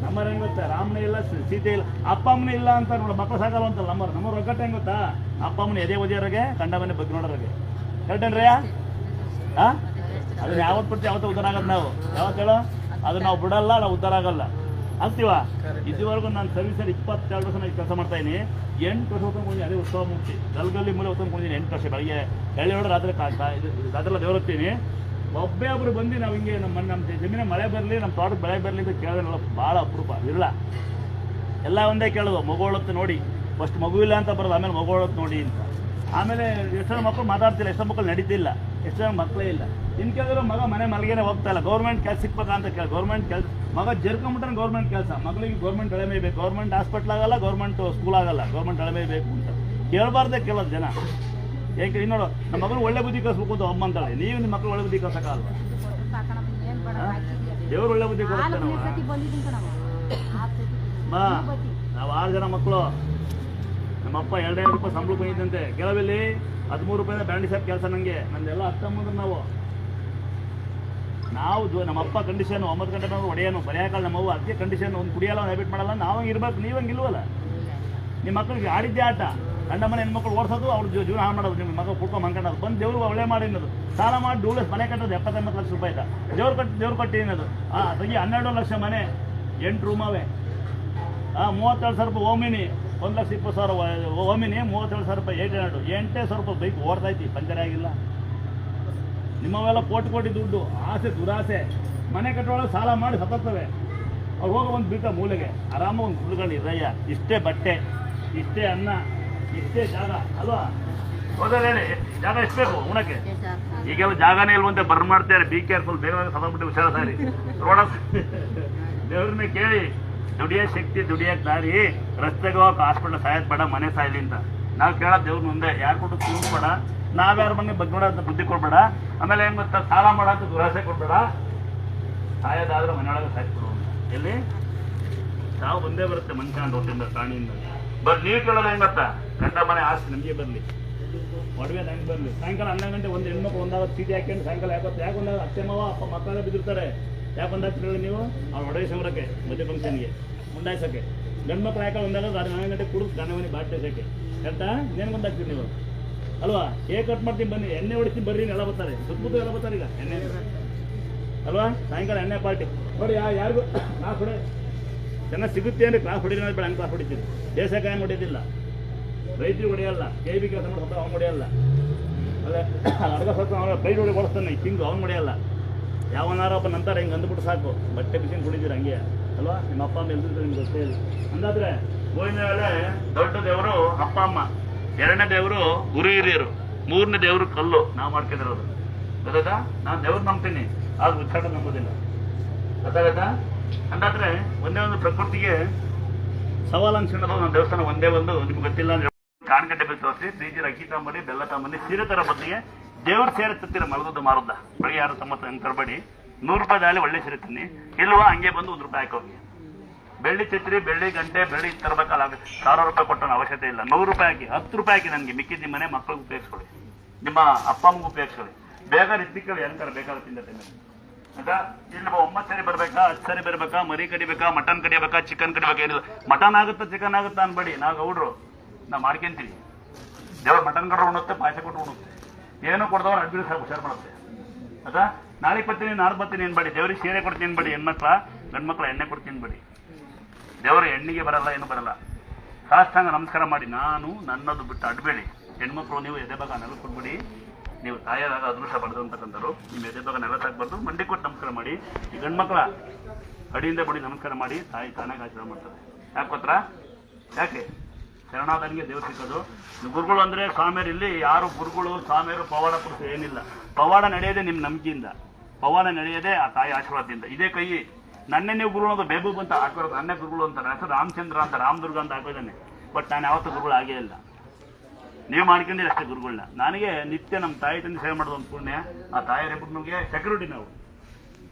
ನಮ್ಮರ ಹೆಂಗ್ ಗೊತ್ತಾ? ರಾಮನೇ ಇಲ್ಲ ಸೀತೆ ಇಲ್ಲ. ಅಪ್ಪ ಅಮ್ಮನ ಇಲ್ಲ ಅಂತ ನೋಡ ಮಕ್ಕಳು ಸಾಕಲ್ಲ ಅಂತಲ್ಲ ನಮ್ಮ ನಮ್ಮರ್ ರೊಕ್ಕಟ್ಟ ಹೆಂಗ್ ಗೊತ್ತಾ? ಅಪ್ಪ ಅಮ್ಮನ ಎದೆ ಓದಿಯೋರಿಗೆ ಕಂಡ ಮನೆ ಬಗ್ಗೆ ನೋಡೋರಿಗೆ. ಕರೆಕ್ಟೇನ್ರಯ್ಯ? ಆ? ಅದನ್ನ ಯಾವತ್ತು ಬಿಡ್ತೀವಿ ಯಾವತ್ತೂ ಉದ್ದಾರ ಆಗೋದು ನಾವು. ಯಾವತ್ತು ಹೇಳೋ? ಅದು ನಾವು ಬಿಡಲ್ಲ ನಾವು ಉದ್ದಾರ ಆಗಲ್ಲ. ಅಂತೀವ? ಇದುವರೆಗೂ ನಾನು ಸರ್ವಿಸಲ್ಲಿ ಇಪ್ಪತ್ತೆರಡು ವರ್ಷ ನಾನು ಕೆಲಸ ಮಾಡ್ತಾ ಇದ್ದೀನಿ ಎಂಟು ವರ್ಷ ಹೊತ್ಕೊಂಡು ಅದೇ ಉತ್ಸವ ಮುಗಿಸಿ. ಗಲ್ಗಲ್ಲಿ ಮೂಲೆ ಹೊತ್ಕೊಂಡು ಎಂಟು ವರ್ಷ ಬೆಳಗ್ಗೆ. ಎಳ್ಳೆರಡು ರಾತ್ರಿ ಕಾಯ್ತಾ ಇದು ರಾತ್ರಿ ದೇವರತ್ತೀನಿ ಒಬ್ಬೇ ಒಬ್ರು ಬಂದು ನಾವು ಹಿಂಗೆ ನಮ್ಮ ನಮ್ಮ ಜಮೀನ ಮಳೆ ಬರಲಿ ನಮ್ಮ ತೋಟದ ಬೆಳೆ ಬರಲಿ ಅಂತ ಕೇಳೋದಿಲ್ಲ ಭಾಳ ಅಪರೂಪ. ಇಲ್ಲ. ಎಲ್ಲ ಒಂದೇ ಕೇಳೋದು ಮಗುಳತ್ತು ನೋಡಿ. ಫಸ್ಟ್ ಮಗು ಇಲ್ಲ ಅಂತ ಬರೋದು, ಆಮೇಲೆ ಮಗುಳತ್ತು ನೋಡಿ ಅಂತ. ಆಮೇಲೆ ಎಷ್ಟೋ ಮಕ್ಕಳು ಮಾತಾಡ್ತಿಲ್ಲ, ಎಷ್ಟೋ ಮಕ್ಕಳು ನಡೀತಿಲ್ಲ, ಎಷ್ಟೋ ಮಕ್ಕಳೇ ಇಲ್ಲ. ಇನ್ನು ಕೇಳಿದ್ರು ಮಗ ಮನೆ ಮಲಗೇನೆ ಹೋಗ್ತಾ ಇಲ್ಲ. ಗೌರ್ಮೆಂಟ್ ಕೆಲಸ ಸಿಕ್ಬೇಕಾ ಅಂತ ಕೇಳಿ ಗೌರ್ಮೆಂಟ್ ಕೆಲಸ ಮಗ ಜರ್ಕೊಂಬಿಟ್ರೆ ಗೌರ್ಮೆಂಟ್ ಕೆಲಸ. ಮಗಳಿಗೆ ಗೌರ್ಮೆಂಟ್ ಎಳೆಮೆ ಬೇಕು. ಗೌರ್ಮೆಂಟ್ ಹಾಸ್ಪಿಟ್ಲ್ ಆಗಲ್ಲ, ಗೌರ್ಮೆಂಟ್ ಸ್ಕೂಲ್ ಆಗಲ್ಲ, ಗೌರ್ಮೆಂಟ್ ಅಳಮೆ ಬೇಕು ಅಂತ. ಕೇಳಬಾರ್ದೆ ಕೇಳೋದು ಜನ. ಏಕೆ ನೋಡು ನಮ್ಮ ಮಗಳು ಒಳ್ಳೆ ಬುದ್ಧಿ ಕಲಿಸ್ಬೇಕು ಅಂತ ಅಮ್ಮ ಅಂತಾಳೆ. ನೀವು ನಿಮ್ಮ ಮಕ್ಕಳು ಒಳ್ಳೆ ಬುದ್ಧಿ ಕಲ್ಸಕ್ಕಾಗಲ್ಲ ದೇವ್ರು ಒಳ್ಳೆ ಬುದ್ಧಿ ಕೊಡುತ್ತೆ ನಾವು ಆರು ಜನ ಮಕ್ಕಳು ನಮ್ಮಪ್ಪ ಎರಡು ರೂಪಾಯಿ ಸಂಬಳ ಬಂದಿದ್ದಂತೆ ಕೆಲವಿಲ್ಲಿ ಹದಿಮೂರು ರೂಪಾಯಿ ಬ್ಯಾಂಡಿ ಸಾಹೇಬ್ ಕೆಲಸ ನನಗೆ ನಂದೆಲ್ಲ ಅತ್ತಮ್ಮಂದ್ರೆ ನಾವು. ನಾವು ನಮ್ಮಪ್ಪ ಕಂಡೀಷನ್ ಒಂಬತ್ತು ಗಂಟೆ ನಾವು ಹೊಡೆಯೋನು. ಬರೆಯೋಕಲ್ಲ ನಮ್ಮವ್ವ, ಅದಕ್ಕೆ ಕಂಡೀಷನ್ ಒಂದು ಕುಡಿಯಲ್ಲ, ಒಂದು ಹ್ಯಾಬಿಟ್ ಮಾಡಲ್ಲ. ನಾವು ಇರ್ಬೇಕು ನೀವಂಗೆ ಇಲ್ವಲ್ಲ? ನಿಮ್ಮ ಮಕ್ಕಳಿಗೆ ಆಡಿದ್ದೆ ಆಟ. ಗಂಡ ಮನೆ ಹೆಣ್ಮಕ್ಳು ಓಡಿಸೋದು, ಅವ್ರ ಜೀವ- ಜೀವನ ಹಾಳು ಮಾಡೋದು, ನಿಮ್ಮ ಮಗ ಕುಡ್ಕೊಂಡು ಮಂಕಣದು ಬಂದು ದೇವ್ರು ಒಳ್ಳೆ ಮಾಡಿ ಅನ್ನೋದು. ಸಾಲ ಮಾಡಿ ಡೂಲೆಸ್ ಮನೆ ಕಟ್ಟೋದು ಎಪ್ಪತ್ತೆಂಬತ್ತು ಲಕ್ಷ ರೂಪಾಯಿ ಆಯ್ತಾ ದೇವ್ರು ಕಟ್ಟಿ ದೇವ್ರು ಕಟ್ಟಿ ಅನ್ನೋದು. ಆ, ತೆಗಿ ಹನ್ನೆರಡು ಲಕ್ಷ ಮನೆ, ಎಂಟು ರೂಮವೇ ಆ, ಮೂವತ್ತೆರಡು ಸಾವಿರ ರೂಪಾಯಿ ಓಮಿನಿ, ಒಂದು ಲಕ್ಷ ಇಪ್ಪತ್ತು ಸಾವಿರ ಓಮಿನಿ ಮೂವತ್ತೇಳು ಸಾವಿರ ರೂಪಾಯಿ ಏಟ್ ಹಂಡ್ರೆಡ್ ಎಂಟೇ ಸಾವಿರ ರೂಪಾಯಿ ಬೈಕ್ ಓಡ್ತೈತಿ ಪಂಚರ್ ಆಗಿಲ್ಲ. ನಿಮ್ಮವೆಲ್ಲ ಕೋಟಿ ಕೋಟಿ ದುಡ್ಡು, ಆಸೆ, ದುರಾಸೆ. ಮನೆ ಕಟ್ಟೋಳ ಸಾಲ ಮಾಡಿ ಸತ್ತವೆ ಅವ್ರು ಹೋಗೋ ಒಂದು ಬೀಟ ಮೂಲೆಗೆ. ಆರಾಮಾಗಿ ಒಂದು ಕುಡ್ಕೊಂಡು ಇರಯ್ಯ. ಇಷ್ಟೇ ಬಟ್ಟೆ, ಇಷ್ಟೇ ಅನ್ನ. ಇಷ್ಟೇ ಜಾಗ ಅಲ್ವಾ? ಹೌದಲ್ಲೇನೆ ಜಾಗ ಎಷ್ಟು ಬೇಕು ಉಣಕ್ಕೆ. ಈಗೆಲ್ಲ ಜಾಗನೇ ಇಲ್ವಂತೆ ಬರ್ ಮಾಡ್ತಾರೆ ಬಿ ಕೇರ್ಫುಲ್ ಬೇಗ ಸದಬಿಟ್ಟು ಹುಷಾರ ಸಾರಿ. ರೋಡ ದೇವ್ರನ್ನ ಕೇಳಿ ದುಡಿಯೋ ಶಕ್ತಿ ದುಡಿಯಕ್ಕೆ ದಾರಿ ರಸ್ತೆಗೆ ಹೋಗಕ್ಕೆ ಹಾಸ್ಪಿಟಲ್ ಸಾಯದ್ ಬೇಡ ಮನೆ ಸಾಯಲಿ ಅಂತ. ನಾವು ಕೇಳ ದೇವ್ರ ಮುಂದೆ. ಯಾರು ಕೊಟ್ಟು ಬೇಡ ನಾವ್ಯಾರ ಮನೆ ಬಗ್ಗೆ ನೋಡೋದು ಬುದ್ಧಿ ಕೊಡ್ಬೇಡ. ಆಮೇಲೆ ಏನ್ ಗೊತ್ತಾ ಸಾಲ ಮಾಡೋದು ದುರಾಸೆ ಕೊಡ್ಬೇಡ. ಸಾಯೋದಾದ್ರೆ ಮನೆಯೊಳಗೆ ಸಾಯ್ತು ಅಂತ. ಎಲ್ಲಿ? ಸಾವು ಒಂದೇ ಬರುತ್ತೆ ಮನುಷ್ಯ ಅಂತ ಹೊಟ್ಟಿಂದ ಪ್ರಾಣಿಯಿಂದ. ಬರ್ ನೀವು ಕೇಳೋದು ಹೆಂಗ್ ಗೊತ್ತಾ? ಗಂಡ ಮನೆ ಆಸ್ತಿ ನಮಗೆ ಬರಲಿ. ಒಡವೆ ನಂಗೆ ಬರಲಿ? ಸಾಯಂಕಾಲ ಹನ್ನೊಂದು ಗಂಟೆ ಒಂದು ಹೆಣ್ಮಕ್ಳು ಒಂದಾಗ ಚೀಟಿ ಹಾಕೊಂಡು ಸಾಯಂಕಾಲ ಯಾಕೆ ಯಾಕೆ ಒಂದಾಗ ಅತ್ತೆ, ಮಾವ, ಅಪ್ಪ ಮಕ್ಕಳೇ ಬಿದ್ದಿರ್ತಾರೆ. ಯಾಕೆ ಒಂದಾಗ ಹೇಳಿ ನೀವು? ಅವ್ರು ಒಡವೆ ಸಂಗ್ರಹಕ್ಕೆ ಮದುವೆ ಫಂಕ್ಷನ್ಗೆ ಗೆ. ಗಂಡು ಮಕ್ಳು ಯಾಕೆ ಒಂದಾಗ ಹನ್ನೊಂದು ಗಂಟೆ ಕುಡಿದು ಗಣಮನೆ ಮನೆ ಬಾಟ್ಲಿ ಹಾಕಿ ಕರೆಕ್ಟಾ ಏನು ಒಂದಾಗ್ತೀರಿ ನೀವು. ಅಲ್ವಾ? ಏ ಕಟ್ ಮಾಡ್ತೀನಿ ಬನ್ನಿ. ಎಣ್ಣೆ ಹೊಡಿತೀನಿ ಬರ್ರಿ ಎಲ್ಲ ಬರ್ತಾರೆ. ಸುತ್ತಮುತ್ತ ಎಲ್ಲ ಬರ್ತಾರೆ ಈಗ. ಎಣ್ಣೆ. ಅಲ್ವಾ? ಸಾಯಂಕಾಲ ಎಣ್ಣೆ ಪಾರ್ಟಿ ನೋಡಿ ಯಾರಿಗೂ ನಾ ಹೊಡೆ ಚೆನ್ನಾಗಿ ಸಿಗುತ್ತೆ ಅಂದರೆ ಕ್ಲಾಸ್ ಹೊಡಿದ್ರೆ ಬೇಡ ಹಂಗೆ ಕ್ಲಾಸ್ ಹೊಡಿತೀನಿ. ದೇಶ ಕಾಯಂ ಹೊಡೆಯೋದಿಲ್ಲ ರೈತರು ಹೊಡೆಯಲ್ಲ ಕೆ ಬಿ ಕೆಲಸ ಮಾಡ್ತಾರೆ ಅವ್ನು ಹೊಡೆಯಲ್ಲ. ಅಲ್ಲ ಅರ್ಧ ಸ್ವಲ್ಪ ಅವನ ಕೈ ಹೊಡಿ ಓಡಿಸ್ತಾನೆ ಹಿಂಗೆ ಅವ್ನು ಹೊಡೆಯಲ್ಲ. ಯಾವನಾರ ಒಬ್ಬ ನಂತರ ಹಿಂಗೆ ಅಂದ್ಬಿಟ್ಟು ಸಾಕು. ಬಟ್ಟೆ ಬಿಸಿನ ಕುಡಿದಿರ ಹಂಗೆ. ಅಲ್ವಾ? ನಿಮ್ಮ ಅಪ್ಪ ಅಮ್ಮ ಎಲ್ದಿರ್ತಾರೆ ನಿಮ್ಗೆ ಗೊತ್ತೇ ಇಲ್ಲ. ಅಂದಾದ್ರೆ ಮೇಲೆ ದೊಡ್ಡ ದೇವರು ಅಪ್ಪ ಅಮ್ಮ. ಎರಡನೇ ದೇವರು ಗುರು ಹಿರಿಯರು. ಮೂರನೇ ದೇವರು ಕಲ್ಲು. ನಾವು ಮಾಡ್ಕೊಂಡಿರೋದು. ಗೊತ್ತಾಯ್ತಾ? ನಾನು ದೇವ್ರು ನಂಬ್ತೀನಿ. ಆದ್ರೆ ಉಚ್ಚಾಟ ನಂಬೋದಿಲ್ಲ. ಗೊತ್ತಾಗತ್ತಾ? ಹಂಗಾದ್ರೆ ಒಂದೇ ಒಂದು ಪ್ರಕೃತಿಗೆ ಸವಾಲು ಅನ್ಸ್ಕೊಂಡದು ನಮ್ಮ ದೇವಸ್ಥಾನ, ಒಂದೇ ಒಂದು ನಿಮ್ಗೆ ಗೊತ್ತಿಲ್ಲ ಅಂದ್ರೆ ಕಾಣ್ಗಡ್ಡೆ ಬೇಕು ತೋರಿಸಿ ಪ್ರೀತಿ ಅಕ್ಕಿ ತಾಂಬಿ ಬೆಲ್ಲ ತಾಂಬಿ ಸೀರೆ ತರ ಬದಲಿಗೆ ದೇವ್ರ ಸೇರೆ ತತ್ತೀರ ಮರದದ್ದು ಮಾರುದ್ದ. ಬೆಳಿಗ್ಗೆ ಯಾರು ಹಂಗೆ ತರಬೇಡಿ. ನೂರು ರೂಪಾಯಿ ದಾಳಿ ಒಳ್ಳೆ ಸೀರೆ ತಿನ್ನಿ. ಇಲ್ವಾ, ಹಂಗೆ ಬಂದು ಒಂದು ರೂಪಾಯಿ ಹಾಕೋಗಿ ಬೆಳ್ಳಿ ಚಿತ್ರಿ ಬೆಳ್ಳಿ ಗಂಟೆ, ಬೆಳ್ಳಿ ತರಬೇಕಲ್ಲ ಸಾವಿರ ರೂಪಾಯಿ ಕೊಟ್ಟೋಣ ಅವಶ್ಯಕತೆ ಇಲ್ಲ. ನೂರು ರೂಪಾಯಿ ಹಾಕಿ, ಹತ್ತು ರೂಪಾಯಿ ಹಾಕಿ ನನಗೆ ಮಿಕ್ಕಿದ ಮನೆ ಮಕ್ಕಳಿಗೆ ಉಪಯೋಗಿಸ್ಕೊಳ್ಳಿ. ನಿಮ್ಮ ಅಪ್ಪ ಅಮ್ಮಗೆ ಉಪಯೋಗಿಸ್ಕೊಳ್ಳಿ. ಬೇಗ ರಿತ್ತಿಕ್ಕಲ್ಲಿ ಏನಂತಾರೆ ಬೇಕಾದ್ರೆ ತಿಂದ ಆಯ್ತಾ ಇಲ್ಲಿ ಒಂಬತ್ತು ಸರಿ ಬರ್ಬೇಕಾ, ಹತ್ತು ಸರಿ ಬರ್ಬೇಕಾ, ಮರಿ ಕಡಿಬೇಕಾ, ಮಟನ್ ಕಡಿಬೇಕಾ ಚಿಕನ್ ಕಡಿಬೇಕಾ ಏನಿಲ್ಲ ಮಟನ್ ಆಗುತ್ತಾ ಚಿಕನ್ ಆಗುತ್ತಾ ಅನ್ಬೇಡಿ. ನಾವು ಗೌಡ್ರು, ನಾವು ಮಾಡ್ಕೊಂತೀವಿ. ದೇವ್ರ ಮಟನ್ ಕಡ್ರು ಉಣುತ್ತೆ, ಪಾಯಸ ಕೊಟ್ಟು ಉಣುತ್ತೆ. ಏನೋ ಕೊಡ್ದವ್ರು ಅಡ್ಬಿಲ್ ಸರ್ ಹುಷಾರು ಮಾಡುತ್ತೆ ಆಯ್ತಾ? ನಾಳೆ ಬರ್ತೀನಿ ನಾಳೆ ಬರ್ತೀನಿ ಅನ್ಬೇಡಿ. ದೇವ್ರಿಗೆ ಸೀರೆ ಕೊಡ್ತೀನಿ ಅನ್ಬೇಡಿ, ಹೆಣ್ಮಕ್ಳ, ಗಂಡ್ಮಕ್ಳ ಎಣ್ಣೆ ಕೊಡ್ತೀನಿ ಅನ್ಬೇಡಿ. ದೇವರ ಎಣ್ಣಿಗೆ ಬರಲ್ಲ, ಏನು ಬರಲ್ಲ. ಸಾಷ್ಟಾಂಗ ನಮಸ್ಕಾರ ಮಾಡಿ. ನಾನು ನನ್ನದು ಬಿಟ್ಟು ಅಡ್ಬೇಡಿ. ಹೆಣ್ಮಕ್ಳು, ನೀವು ಎದೆ ಭಾಗ ನೆಲ ಕೊಟ್ಬಿಡಿ ನೀವು ತಾಯಿಯಾದಾಗ ಅದೃಷ್ಟ ಪಡೆದಂತಕ್ಕಂಥವ್ರು ನಿಮ್ಮ ಎದೆ ಭಾಗ ನೆಲ ತಾಕಬಾರ್ದು ಮಂಡಿ ಕೊಟ್ಟು ನಮಸ್ಕಾರ ಮಾಡಿ, ಈ ಗಂಡು ಮಕ್ಕಳ ಅಡಿಯಿಂದ ಬಡಿ ನಮಸ್ಕಾರ ಮಾಡಿ ತಾಯಿ ತಾನಾಗ ಆಚರಣೆ ಮಾಡ್ತಾರೆ. ಯಾಕೆ ಯಾಕೆ? ಶರಣಾದನಿಗೆ ದೇವ್ರು ಸಿಕ್ಕೋದು. ಗುರುಗಳು ಅಂದರೆ ಸ್ವಾಮಿಯರು ಇಲ್ಲಿ ಯಾರು ಗುರುಗಳು ಸ್ವಾಮಿಯರು ಪವಾಡ ಪುರುಷ ಏನಿಲ್ಲ. ಪವಾಡ ನಡೆಯೋದೇ ನಿಮ್ಮ ನಂಬಿಕೆಯಿಂದ. ಪವಾಡ ನಡೆಯೋದೇ ಆ ತಾಯಿ ಆಶೀರ್ವಾದದಿಂದ. ಇದೇ ಕೈ. ನನ್ನೇ ನೀವು ಗುರುಗಳು ಅಂತ ಬೇಬೂಬ್ ಅಂತ ಹಾಕೋದು ನನ್ನೇ ಗುರುಗಳು ಅಂತ. ಹೆಸರು ರಾಮಚಂದ್ರ ಅಂತ, ರಾಮದುರ್ಗ ಅಂತ ಹಾಕೋದಾನೆ ಬಟ್ ನಾನು ಯಾವತ್ತೂ ಗುರುಗಳು ಆಗೇ ಇಲ್ಲ. ನೀವು ಮಾಡ್ಕೊಂಡಿರಿ ಅಷ್ಟೇ ಗುರುಗಳನ್ನ ನನಗೆ ನಿತ್ಯ ನಮ್ಮ ತಾಯಿ ತಂದೆ ಸೇವೆ ಮಾಡೋದು ಒಂದು ಪುಣ್ಯ. ಆ ತಾಯಿಯರ ನಮಗೆ ಸೆಕ್ಯೂರಿಟಿ ನಾವು.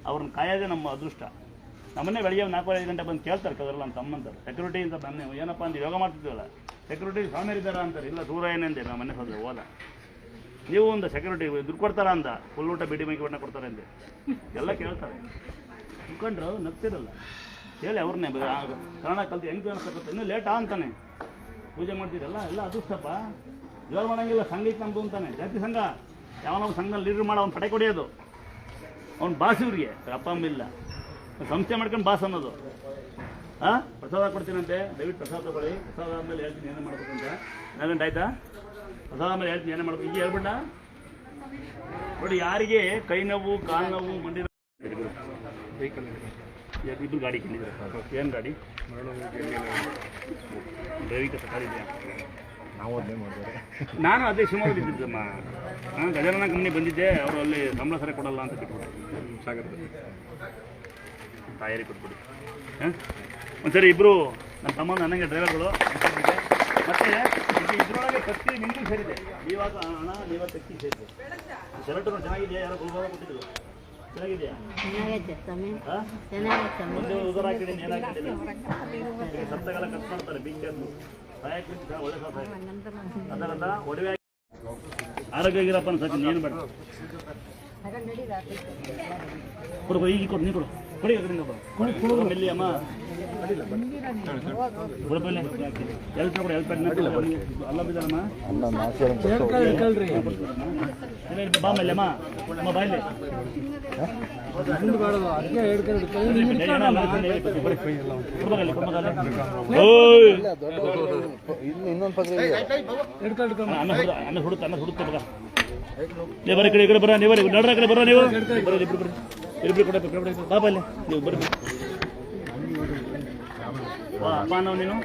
ಅವ್ರನ್ನ ಕಾಯೋದೆ ನಮ್ಮ ಅದೃಷ್ಟ. ನಮ್ಮನ್ನೇ ಬೆಳಿಗ್ಗೆ ನಾಲ್ಕು ಐದು ಗಂಟೆ ಬಂದು ಕೇಳ್ತಾರೆ ಕದರಲ್ಲ ನಮ್ಮ ತಮ್ಮಂತಾರೆ ಸೆಕ್ಯೂರಿಟಿ ಅಂತ ಬನ್ನಿ. ಏನಪ್ಪ ಅಂತ ಯೋಗ ಮಾಡ್ತಿದ್ವಲ್ಲ ಸೆಕ್ಯೂರಿಟಿ ಸ್ವಾಮಿಯರಿದ್ದಾರಾ ಅಂತಾರೆ. ಇಲ್ಲ, ದೂರ ಏನೆಂದೆ ನಮ್ಮ ಮನೆ ಹೋದ್ರೆ ಹೋದ. ನೀವು ಒಂದು ಸೆಕ್ಯೂರಿಟಿ ದುಡ್ಡು ಕೊಡ್ತಾರ ಅಂತ ಫುಲ್ ಊಟ ಬಿಡಿ ಮೈಕಿ ಬಣ್ಣ ಕೊಡ್ತಾರೆ ಅಂದೆ. ಎಲ್ಲ ಕೇಳ್ತಾರೆ. ಮುಖಂಡ್ರು ನಗ್ತಿರಲ್ಲ. ಹೇಳಿ ಅವ್ರನ್ನೇ. ಕನ್ನಡ ಕಲ್ತು ಹೆಂಗೆ ಕಾಣಿಸ್ತಕ್ಕಂಥ ಇನ್ನೂ ಲೇಟಾ ಅಂತಾನೆ. ಪೂಜೆ ಮಾಡ್ತಿರಲ್ಲ ಎಲ್ಲ ಅದೃಷ್ಟಪ್ಪ. ಜೋರು ಮಾಡಂಗಿಲ್ಲ ಸಂಘ ನಮ್ದು ಅಂತಾನೆ. ಜಾತಿ ಸಂಘ. ಯಾವನೋ ಸಂಘದಲ್ಲಿ ಲೀಡರ್ ಮಾಡೋ ಅವ್ನು ಪಡೆ ಕೊಡಿಯೋದು ಅವ್ನು ಬಾಸ್ ಇವ್ರಿಗೆ. ಅಪ್ಪ, ಅಮ್ಮ ಇಲ್ಲ. ಸಂಸ್ಥೆ ಮಾಡ್ಕೊಂಡು ಬಾಸ್ ಅನ್ನೋದು. ಹಾಂ ಪ್ರಸಾದ ಕೊಡ್ತೀನಂತೆ. ದಯವಿಟ್ಟು ಪ್ರಸಾದ ತಗೊಳ್ಳಿ. ಪ್ರಸಾದ ಆದಮೇಲೆ ಹೇಳ್ತೀನಿ ಏನೇ ಮಾಡ್ಬೇಕು ಅಂತ. ನಾಗಂಟು ಆಯ್ತಾ? ಪ್ರಸಾದ ಆದಮೇಲೆ ಹೇಳ್ತೀನಿ ಏನೇ ಮಾಡ್ಬೇಕು. ಈಗ ಹೇಳ್ಬಿಡ ನೋಡಿ, ಯಾರಿಗೆ ಕೈ ನೋವು, ಕಾಲು ನೋವು, ಮಂಡಿ ಇಬ್ಬರು ಗಾಡಿ ಕೇಳಿದ್ರೆ ಏನು ಗಾಡಿ? ಡ್ರೈವಿಂಗ್ ಸರ್ಕಾರ ನಾವು ಅದನ್ನೇ ಮಾಡಿದ್ದಾರೆ. ನಾನು ಅದೇ ಇದ್ದಿದ್ದಮ್ಮ ನಾನು ಗಜಾನನ ಕಂಪ್ನಿ ಬಂದಿದ್ದೆ ಅವರು ಅಲ್ಲಿ ಸಂಬಳ ಸರಿ ಕೊಡಲ್ಲ ಅಂತ ಬಿಟ್ಬಿಟ್ಟು ಸಾಗರದಲ್ಲಿ ತಾಯಾರಿ ಕೊಟ್ಬಿಡಿ. ಹಾಂ? ಒಂದ್ಸರಿ ಇಬ್ಬರು ನಮ್ಮ ತಮ್ಮ ನನಗೆ ಡ್ರೈವರ್ಗಳು ಮತ್ತೆ ಇದು ಇದರೊಳಗೆ ಕತ್ತಿ ನಿಮಗೂ ಸೇರಿದೆ. ಇವಾಗ ಹಣ ನೀವ ತಕ್ಕಿ ಸೇರಿದೆ. ಶರ್ಟ್ ಚೆನ್ನಾಗಿದೆಯಾ? ಯಾರೋ ಗುಲ್ಬಾರ ಕೊಟ್ಟಿದ್ರು. ಚೆನ್ನಾಗಿದೆಯಾ? ಚೆನ್ನಾಗಿದೆ ಒಂದು ಉದರ ಹಾಕಿದ್ದೀನಿ ಕಟ್ ಮಾಡ್ತಾರೆ ಬೀಚ್ ಒಡವೆ ಆರೋಗ್ಯ ಆಗಿರಪ್ಪ ಸಚಿನ್ ಏನು ಬೇಡ. ಕೊಡು, ಈಗ ಕೊಡು ನೀ ಕೊಡು. ಕೊಡಿ ಆ ಕಡೆಯಿಂದ ಕೊಡು. ಕೊಡು ಮೆಲ್ಲಿ ಅಮ್ಮ ಕೊಡು ಪಲ್ಲೆ. ಎಲ್ಪ್ ಕೊಡು ಎಲ್ಪ್ ಅಲ್ಲ ಬಿದ್ದಾರಮ್ಮ ಇಲ್ಲ, ಇಲ್ಲ, ಬಾ ಮೇಲೆ ಅಮ್ಮ ಅಮ್ಮ ಬಾ ಇಲ್ಲಿ ಕೊಡ್ಬೇಕಲ್ಲಿ ಕೊಡ್ಬೇಕಲ್ಲಿ ಓಯ್ ಇನ್ನೊಂದು ಪಕ್ಕ ಅನ್ನ ಹುಡುಗ ಅನ್ನ ಹುಡುತ್ತ ಅನ್ನ ಹುಡುತ್ತ ಮಗ ನೀವು ಬರೀ ಕಡೆ ಈ ಕಡೆ ಬರ ನೀವು ಬರೀ ನಡ್ರ ಕಡೆ ಬರ ನೀವು ಬರ್ರಿ ಇಬ್ರು ಬರ್ರಿ ಇಬ್ರು ಕೊಡ ಬಾಬಾ ಅಲ್ಲಿ ನೀವು ಬರ್ರಿ. ವಾ ಅಪ್ಪ ನಾವು ನೀನು?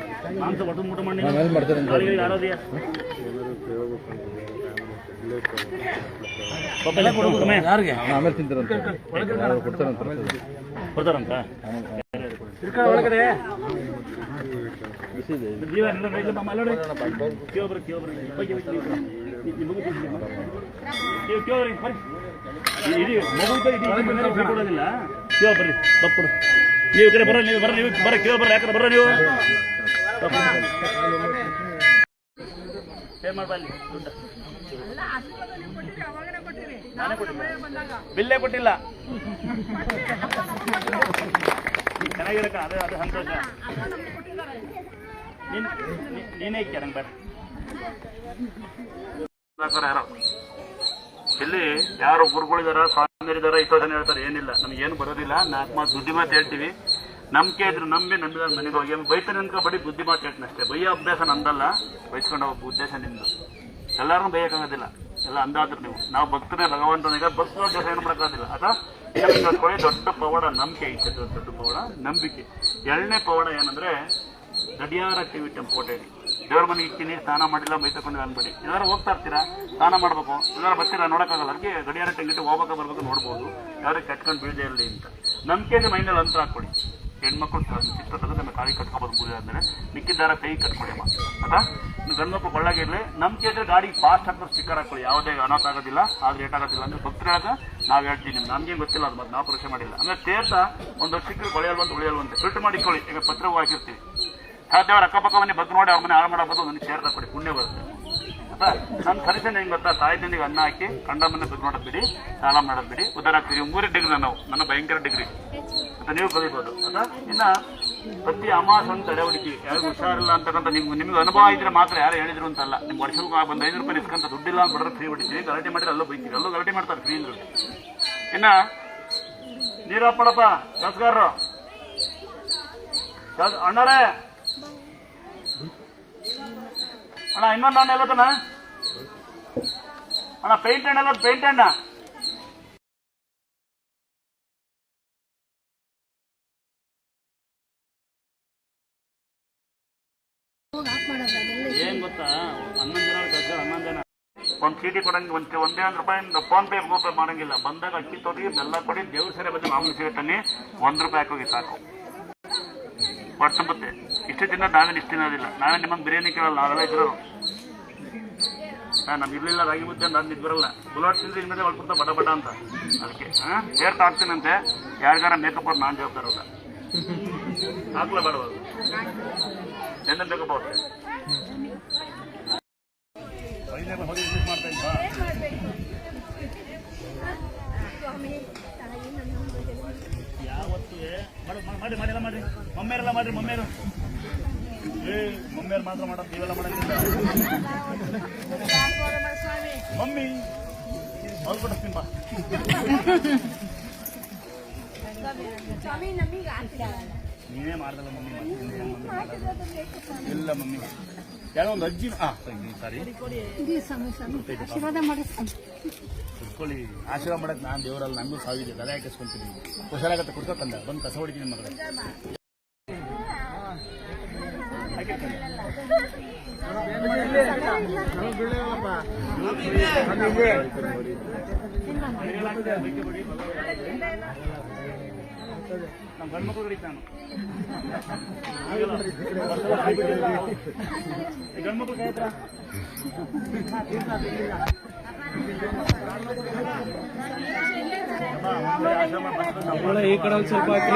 ಮಾಂಸ ಒಟ್ಟು ಮಾಡಿ ನೀನು? ಯಾರೋದಿಯ ಯಾರಿಗೆ? ಆಮೇಲೆ ತಿಂತಾರಂತೆ. ಕೊಡ್ತಾರಂತ ಕೇಳ್ರಿ ಇಡೀ ಮಗು ಇದ್ದ ಇಡೀ ಶಿವ ಬರ್ರಿ ನೀವು ಈ ಕಡೆ ಬರೋ ನೀವು ಬರ್ರಿ ನೀವು ಬರ್ರಿ ಕೇಳ ಬರ್ರಿ ಯಾಕಂದ್ರೆ ಬರೋ ನೀವು. ಪೇ ದುಡ್ಡು ನಾನೇ ಕೊಟ್ಟಿಲ್ಲ. ಬಿಲ್ಲೇ ಕೊಟ್ಟಿಲ್ಲ. ಚೆನ್ನಾಗಿರಕ್ಕ ಅದೇ ಅದು ಸಂತೋಷ. ನೀನ್ ನೀ- ನೀನೇ ಇಕ್ಕ ನಂಗೆ ಬೇಡ ಇಲ್ಲಿ ಯಾರು ಗುರುಗಳಿದಾರ, ಸ್ವಾಮಿಯರಿದಾರ ಇಷ್ಟೋ ಜನ ಹೇಳ್ತಾರೆ ಏನಿಲ್ಲ. ನಮಗೇನು ಬರೋದಿಲ್ಲ. ನಾಲ್ಕು ಮಾತು ಬುದ್ಧಿ ಮಾತು ಹೇಳ್ತೀವಿ. ನಂಬಿಕೆ ಇದ್ರೆ ನಂಬಿ ನಂಬಿದಾಗ ನನಗೆ ಹೋಗಿ ಬೈತಾನೆ ಅಂತ ಬಡಿ ಬುದ್ಧಿ ಮಾತು ಹೇಳ್ತೀನಿ ಅಷ್ಟೇ. ಬೈಯೋ ಅಭ್ಯಾಸ ನಂದಲ್ಲ. ಬೈಸ್ಕೊಂಡು ಹೋಗೋ ಉದ್ದೇಶ ನಿಮ್ದು. ಎಲ್ಲಾರನ್ನೂ ಬೈಯೋಕ್ಕಾಗೋದಿಲ್ಲ. ಎಲ್ಲ ಅಂದಾದ್ರು ನೀವು. ನಾವು ಭಕ್ತರೇ ಭಗವಂತನಿಗೆ ಭಕ್ತರ ಉದ್ದೇಶ ಏನು ಮಾಡೋಕ್ಕಾಗೋದಿಲ್ಲ. ಅಥವಾ ಕಳ್ಕೊಳ್ಳಿ ದೊಡ್ಡ ಪವಾಡ ನಂಬಿಕೆ ಐತೆ. ದೊಡ್ಡ ದೊಡ್ಡ ಪವಾಡ ನಂಬಿಕೆ. ಎರಡನೇ ಪವಾಡ ಏನಂದ್ರೆ ಗಡಿಯಾರ ಟಿವಿ ಟೆಂಪೋಟೇರಿ ದೇವ್ರ ಮನೆಗೆ ಇಕ್ಕಿನಿ, ಸ್ನಾನ ಮಾಡಿಲ್ಲ, ಮೈ ತಗೊಂಡು ಅನ್ಬಿಡಿ ಏನಾದ್ರು ಹೋಗ್ತಾ ಇರ್ತೀರಾ? ಸ್ನಾನ ಮಾಡ್ಬೇಕು. ಏನಾದ್ರು ಬರ್ತೀರಾ? ನೋಡೋಕ್ಕಾಗಲ್ಲ. ಅದಕ್ಕೆ ಗಡಿಯಾರ ಟೆಂಗಿಟ್ಟು ಹೋಗ್ಬೇಕು ಬರ್ಬೇಕು ನೋಡ್ಬೋದು. ಯಾರು ಕಟ್ಕೊಂಡು ಬೀಳದೇ ಇರಲಿ ಅಂತ. ನಂಬಿಕೆಗೆ ಮೈನಲ್ಲಿ ಅಂತರ ಹಾಕ್ಕೊಡಿ ಹೆಣ್ಮಕ್ಳು ಚಿತ್ರದಲ್ಲಿ ನಮ್ಮ ಕಾಳಿ ಕಟ್ಕೋಬೋದು ಪೂಜೆ ಅಂದ್ರೆ ಮಿಕ್ಕಿದ್ದಾರ ಕೈ ಕಟ್ಕೊಳ್ಳಿ ಆಯ್ತಾ? ಇನ್ನು ಒಳ್ಳಾಗೆ ಇರಲಿ. ನಂಬಿಕೆ ಇದ್ರೆ ಗಾಡಿ ಫಾಸ್ಟ್ ಹಾಕಿದ್ರೆ ಸ್ಟಿಕ್ಕರ್ ಹಾಕೊಳ್ಳಿ ಯಾವುದೇ ಅನಾಥ ಆಗೋದಿಲ್ಲ, ಆದ್ರೆ ಏಟ್ ಆಗೋದಿಲ್ಲ ಅಂದ್ರೆ ಭಕ್ತರಾಗ ನಾವು ಹೇಳ್ತೀವಿ ನಿಮ್ಗೆ. ನಮಗೆ ಗೊತ್ತಿಲ್ಲ ಅದು ಮತ್ತೆ. ನಾವು ಪರೀಕ್ಷೆ ಮಾಡಿಲ್ಲ. ಅಂದ್ರೆ ತೀರ್ಥ, ಒಂದು ವರ್ಷಕ್ಕೆ ಕೊಳೆಯಲ್ವಂತ ಉಳಿಯಲ್ವಂತೆ ಫಿಲ್ಟರ್ ಮಾಡಿಕೊಳ್ಳಿ ಈಗ ಪತ್ರವೂ ಹಾಕಿರ್ತೀವಿ. ಸಾಧ್ಯವ್ರ ಅಕ್ಕಪಕ್ಕ ಮನೆ ಬಗ್ ನೋಡಿ ಅವ್ರ ಮನೆ ಹಾಳು ಮಾಡಬಹುದು ನನಗೆ ಸೇರ್ದ ಕೊಡಿ ಪುಣ್ಯ ಬರುತ್ತೆ. ನನ್ನ ಕನಸಿನ ನಿಮ್ಗೆ ಗೊತ್ತಾ? ತಾಯಿ ತಂದಿಗೆ ಅನ್ನ ಹಾಕಿ ಕಂಡ ಮನೆ ಬಗ್ ಮಾಡೋದು ಬಿಡಿ, ಸಾಲ ಮಾಡೋದು ಬಿಡಿ ಆಗ್ತೀವಿ ಮೂರೇ ಡಿಗ್ರಿ ನಾವು ನನ್ನ ಭಯಂಕರ ಡಿಗ್ರಿ ಅಂತ ನೀವು ಕಲಿಬೋದು. ಅದ ಇನ್ನ ಪ್ರತಿ ಅಮಾಸ ಅಂತ ಹುಡುಕಿ ಯಾರಿಗೂ ಹುಷಾರಿಲ್ಲ ಅಂತಕ್ಕಂಥ ನಿಮ್ಗೆ ನಿಮ್ಗೆ ಅನುಭವ ಇದ್ರೆ ಮಾತ್ರ ಯಾರು ಹೇಳಿದ್ರು ಅಂತಲ್ಲ. ನಿಮ್ಗೆ ವರ್ಷಕ್ಕೆ ಬಂದು ಐದು ರೂಪಾಯಿ ಇಸ್ಕೊಂತ ದುಡ್ಡಿಲ್ಲ ಅಂತ ಬಡ್ರೆ ಫ್ರೀ ಹೊಡಿತೀವಿ ಗಲಾಟೆ ಮಾಡಿದ್ರೆ ಅಲ್ಲೂ ಬೈತೀವಿ ಅಲ್ಲೂ ಗಲಾಟೆ ಮಾಡ್ತಾರೆ ಫ್ರೀ ಅಂದ್ರೆ. ಇನ್ನ ನೀರಪ್ಪಡಪ್ಪ ಕೆಲಸಗಾರರು ಅಣ್ಣರೇ! ಅಣ್ಣ ಇನ್ನೊಂದು ಅಣ್ಣ ಎಲ್ಲತನ ಅಣ್ಣ ಪೇಂಟ್ ಅಣ್ಣ ಎಲ್ಲ ಪೇಂಟ್ ಅಣ್ಣ ಏನ್ ಗೊತ್ತಾ? ಹನ್ನೊಂದು ಜನ ಕೆಲಸ ಹನ್ನೊಂದು ಜನ. ಒಂದು ಚೀಟಿ ಕೊಡಂಗ್ ಒಂದು ಒಂದೇ ಒಂದು ರೂಪಾಯಿ ಫೋನ್ ಪೇ ಗೂಗಲ್ ಪೇ ಮಾಡಂಗಿಲ್ಲ. ಬಂದಾಗ ಅಕ್ಕಿ ತೊಡಿ ಬೆಲ್ಲ ಕೊಡಿ ದೇವ್ರ ಸರಿ ಬಂದು ಮಾಮೂಲಿ ಸಿಗುತ್ತೆ ಒಂದು ರೂಪಾಯಿ ಹಾಕೋಗಿ ಸಾಕು. ಪಟ್ಟ ಮತ್ತೆ ಇಷ್ಟು ದಿನ ನಾವೇನು ಇಷ್ಟು ತಿನ್ನೋದಿಲ್ಲ ನಾವೇ ನಿಮ್ಮ ಬಿರಿಯಾನಿ ಕೇಳಲ್ಲ ನಾವೆಲ್ಲ ಇದ್ರು ಹಾಂ ನಮ್ಗೆ ಇರ್ಲಿಲ್ಲ ರಾಗಿ ಮುದ್ದೆ, ನಾನು ಇದು ಬರಲ್ಲ. ತಿಂದ್ರೆ ಇನ್ಮೇಲೆ ಹೊಳ್ಕೊಂತ ಬಡ ಬಡ ಅಂತ. ಅದಕ್ಕೆ, ಹಾಂ? ಸೇರ್ತಾ ಹಾಕ್ತೀನಂತೆ ಯಾರಿಗಾರ ಮೇಕಪ್ ಅವ್ರು ನಾನು ಜವಾಬ್ದಾರಲ್ಲ ಹಾಕ್ಲೇ ಬೇಡವಾಗ ಎಂದ ಮೇಕಪ್ ಅವ್ರಿಗೆ. ಯಾವತ್ತೂ ಮಾಡಿ ಮಾಡಿ ಮಾಡಿ, ಎಲ್ಲ ಮಾಡ್ರಿ. ಮಮ್ಮೇರೆಲ್ಲ ಮಾಡ್ರಿ ಏ, ಮಮ್ಮಿಯವ್ರು ಮಾತ್ರ ಮಾಡೋದು ನೀವೆಲ್ಲ ಮಾಡೋದಿಲ್ಲ ಮಮ್ಮಿ, ಅವ್ರು ಕೊಡಿಸ್ತೀನಿ ಬಾ ನೀನೇ ಮಾಡ್ದಲ್ಲ ಮಮ್ಮಿ. ಇಲ್ಲ ಮಮ್ಮಿ. ಯಾರೋ ಒಂದು ಅಜ್ಜಿ ಸಾರಿ ಆಶೀರ್ವಾದ ಕುತ್ಕೊಳ್ಳಿ. ಆಶೀರ್ವಾದ ಮಾಡಕ್ ನಾನು ದೇವರಲ್ಲಿ ನಮಗೂ ಸಾವಿದೆ. ತಲೆ ಹಾಕಿಸ್ಕೊಂತೀನಿ. ಹುಷಾರಾಗತ್ತೆ ಕುಡ್ಕೋಕಂದ ಬಂದು ಕಸ ಹೊಡಿತೀನಿ ಮಗಳ. ನಮ್ಮ ಗಂಡು ಮಕ್ಕಳು ಕಡಿತ ನಾನು ಆಗಲ್ಲ. ಈ ಗಂಡು ಮಕ್ಕಳು ಕೈ ಹತ್ರ ಈ ಕಡೆ ಒಂದ್ ಸ್ವಲ್ಪ ಹಾಕಿ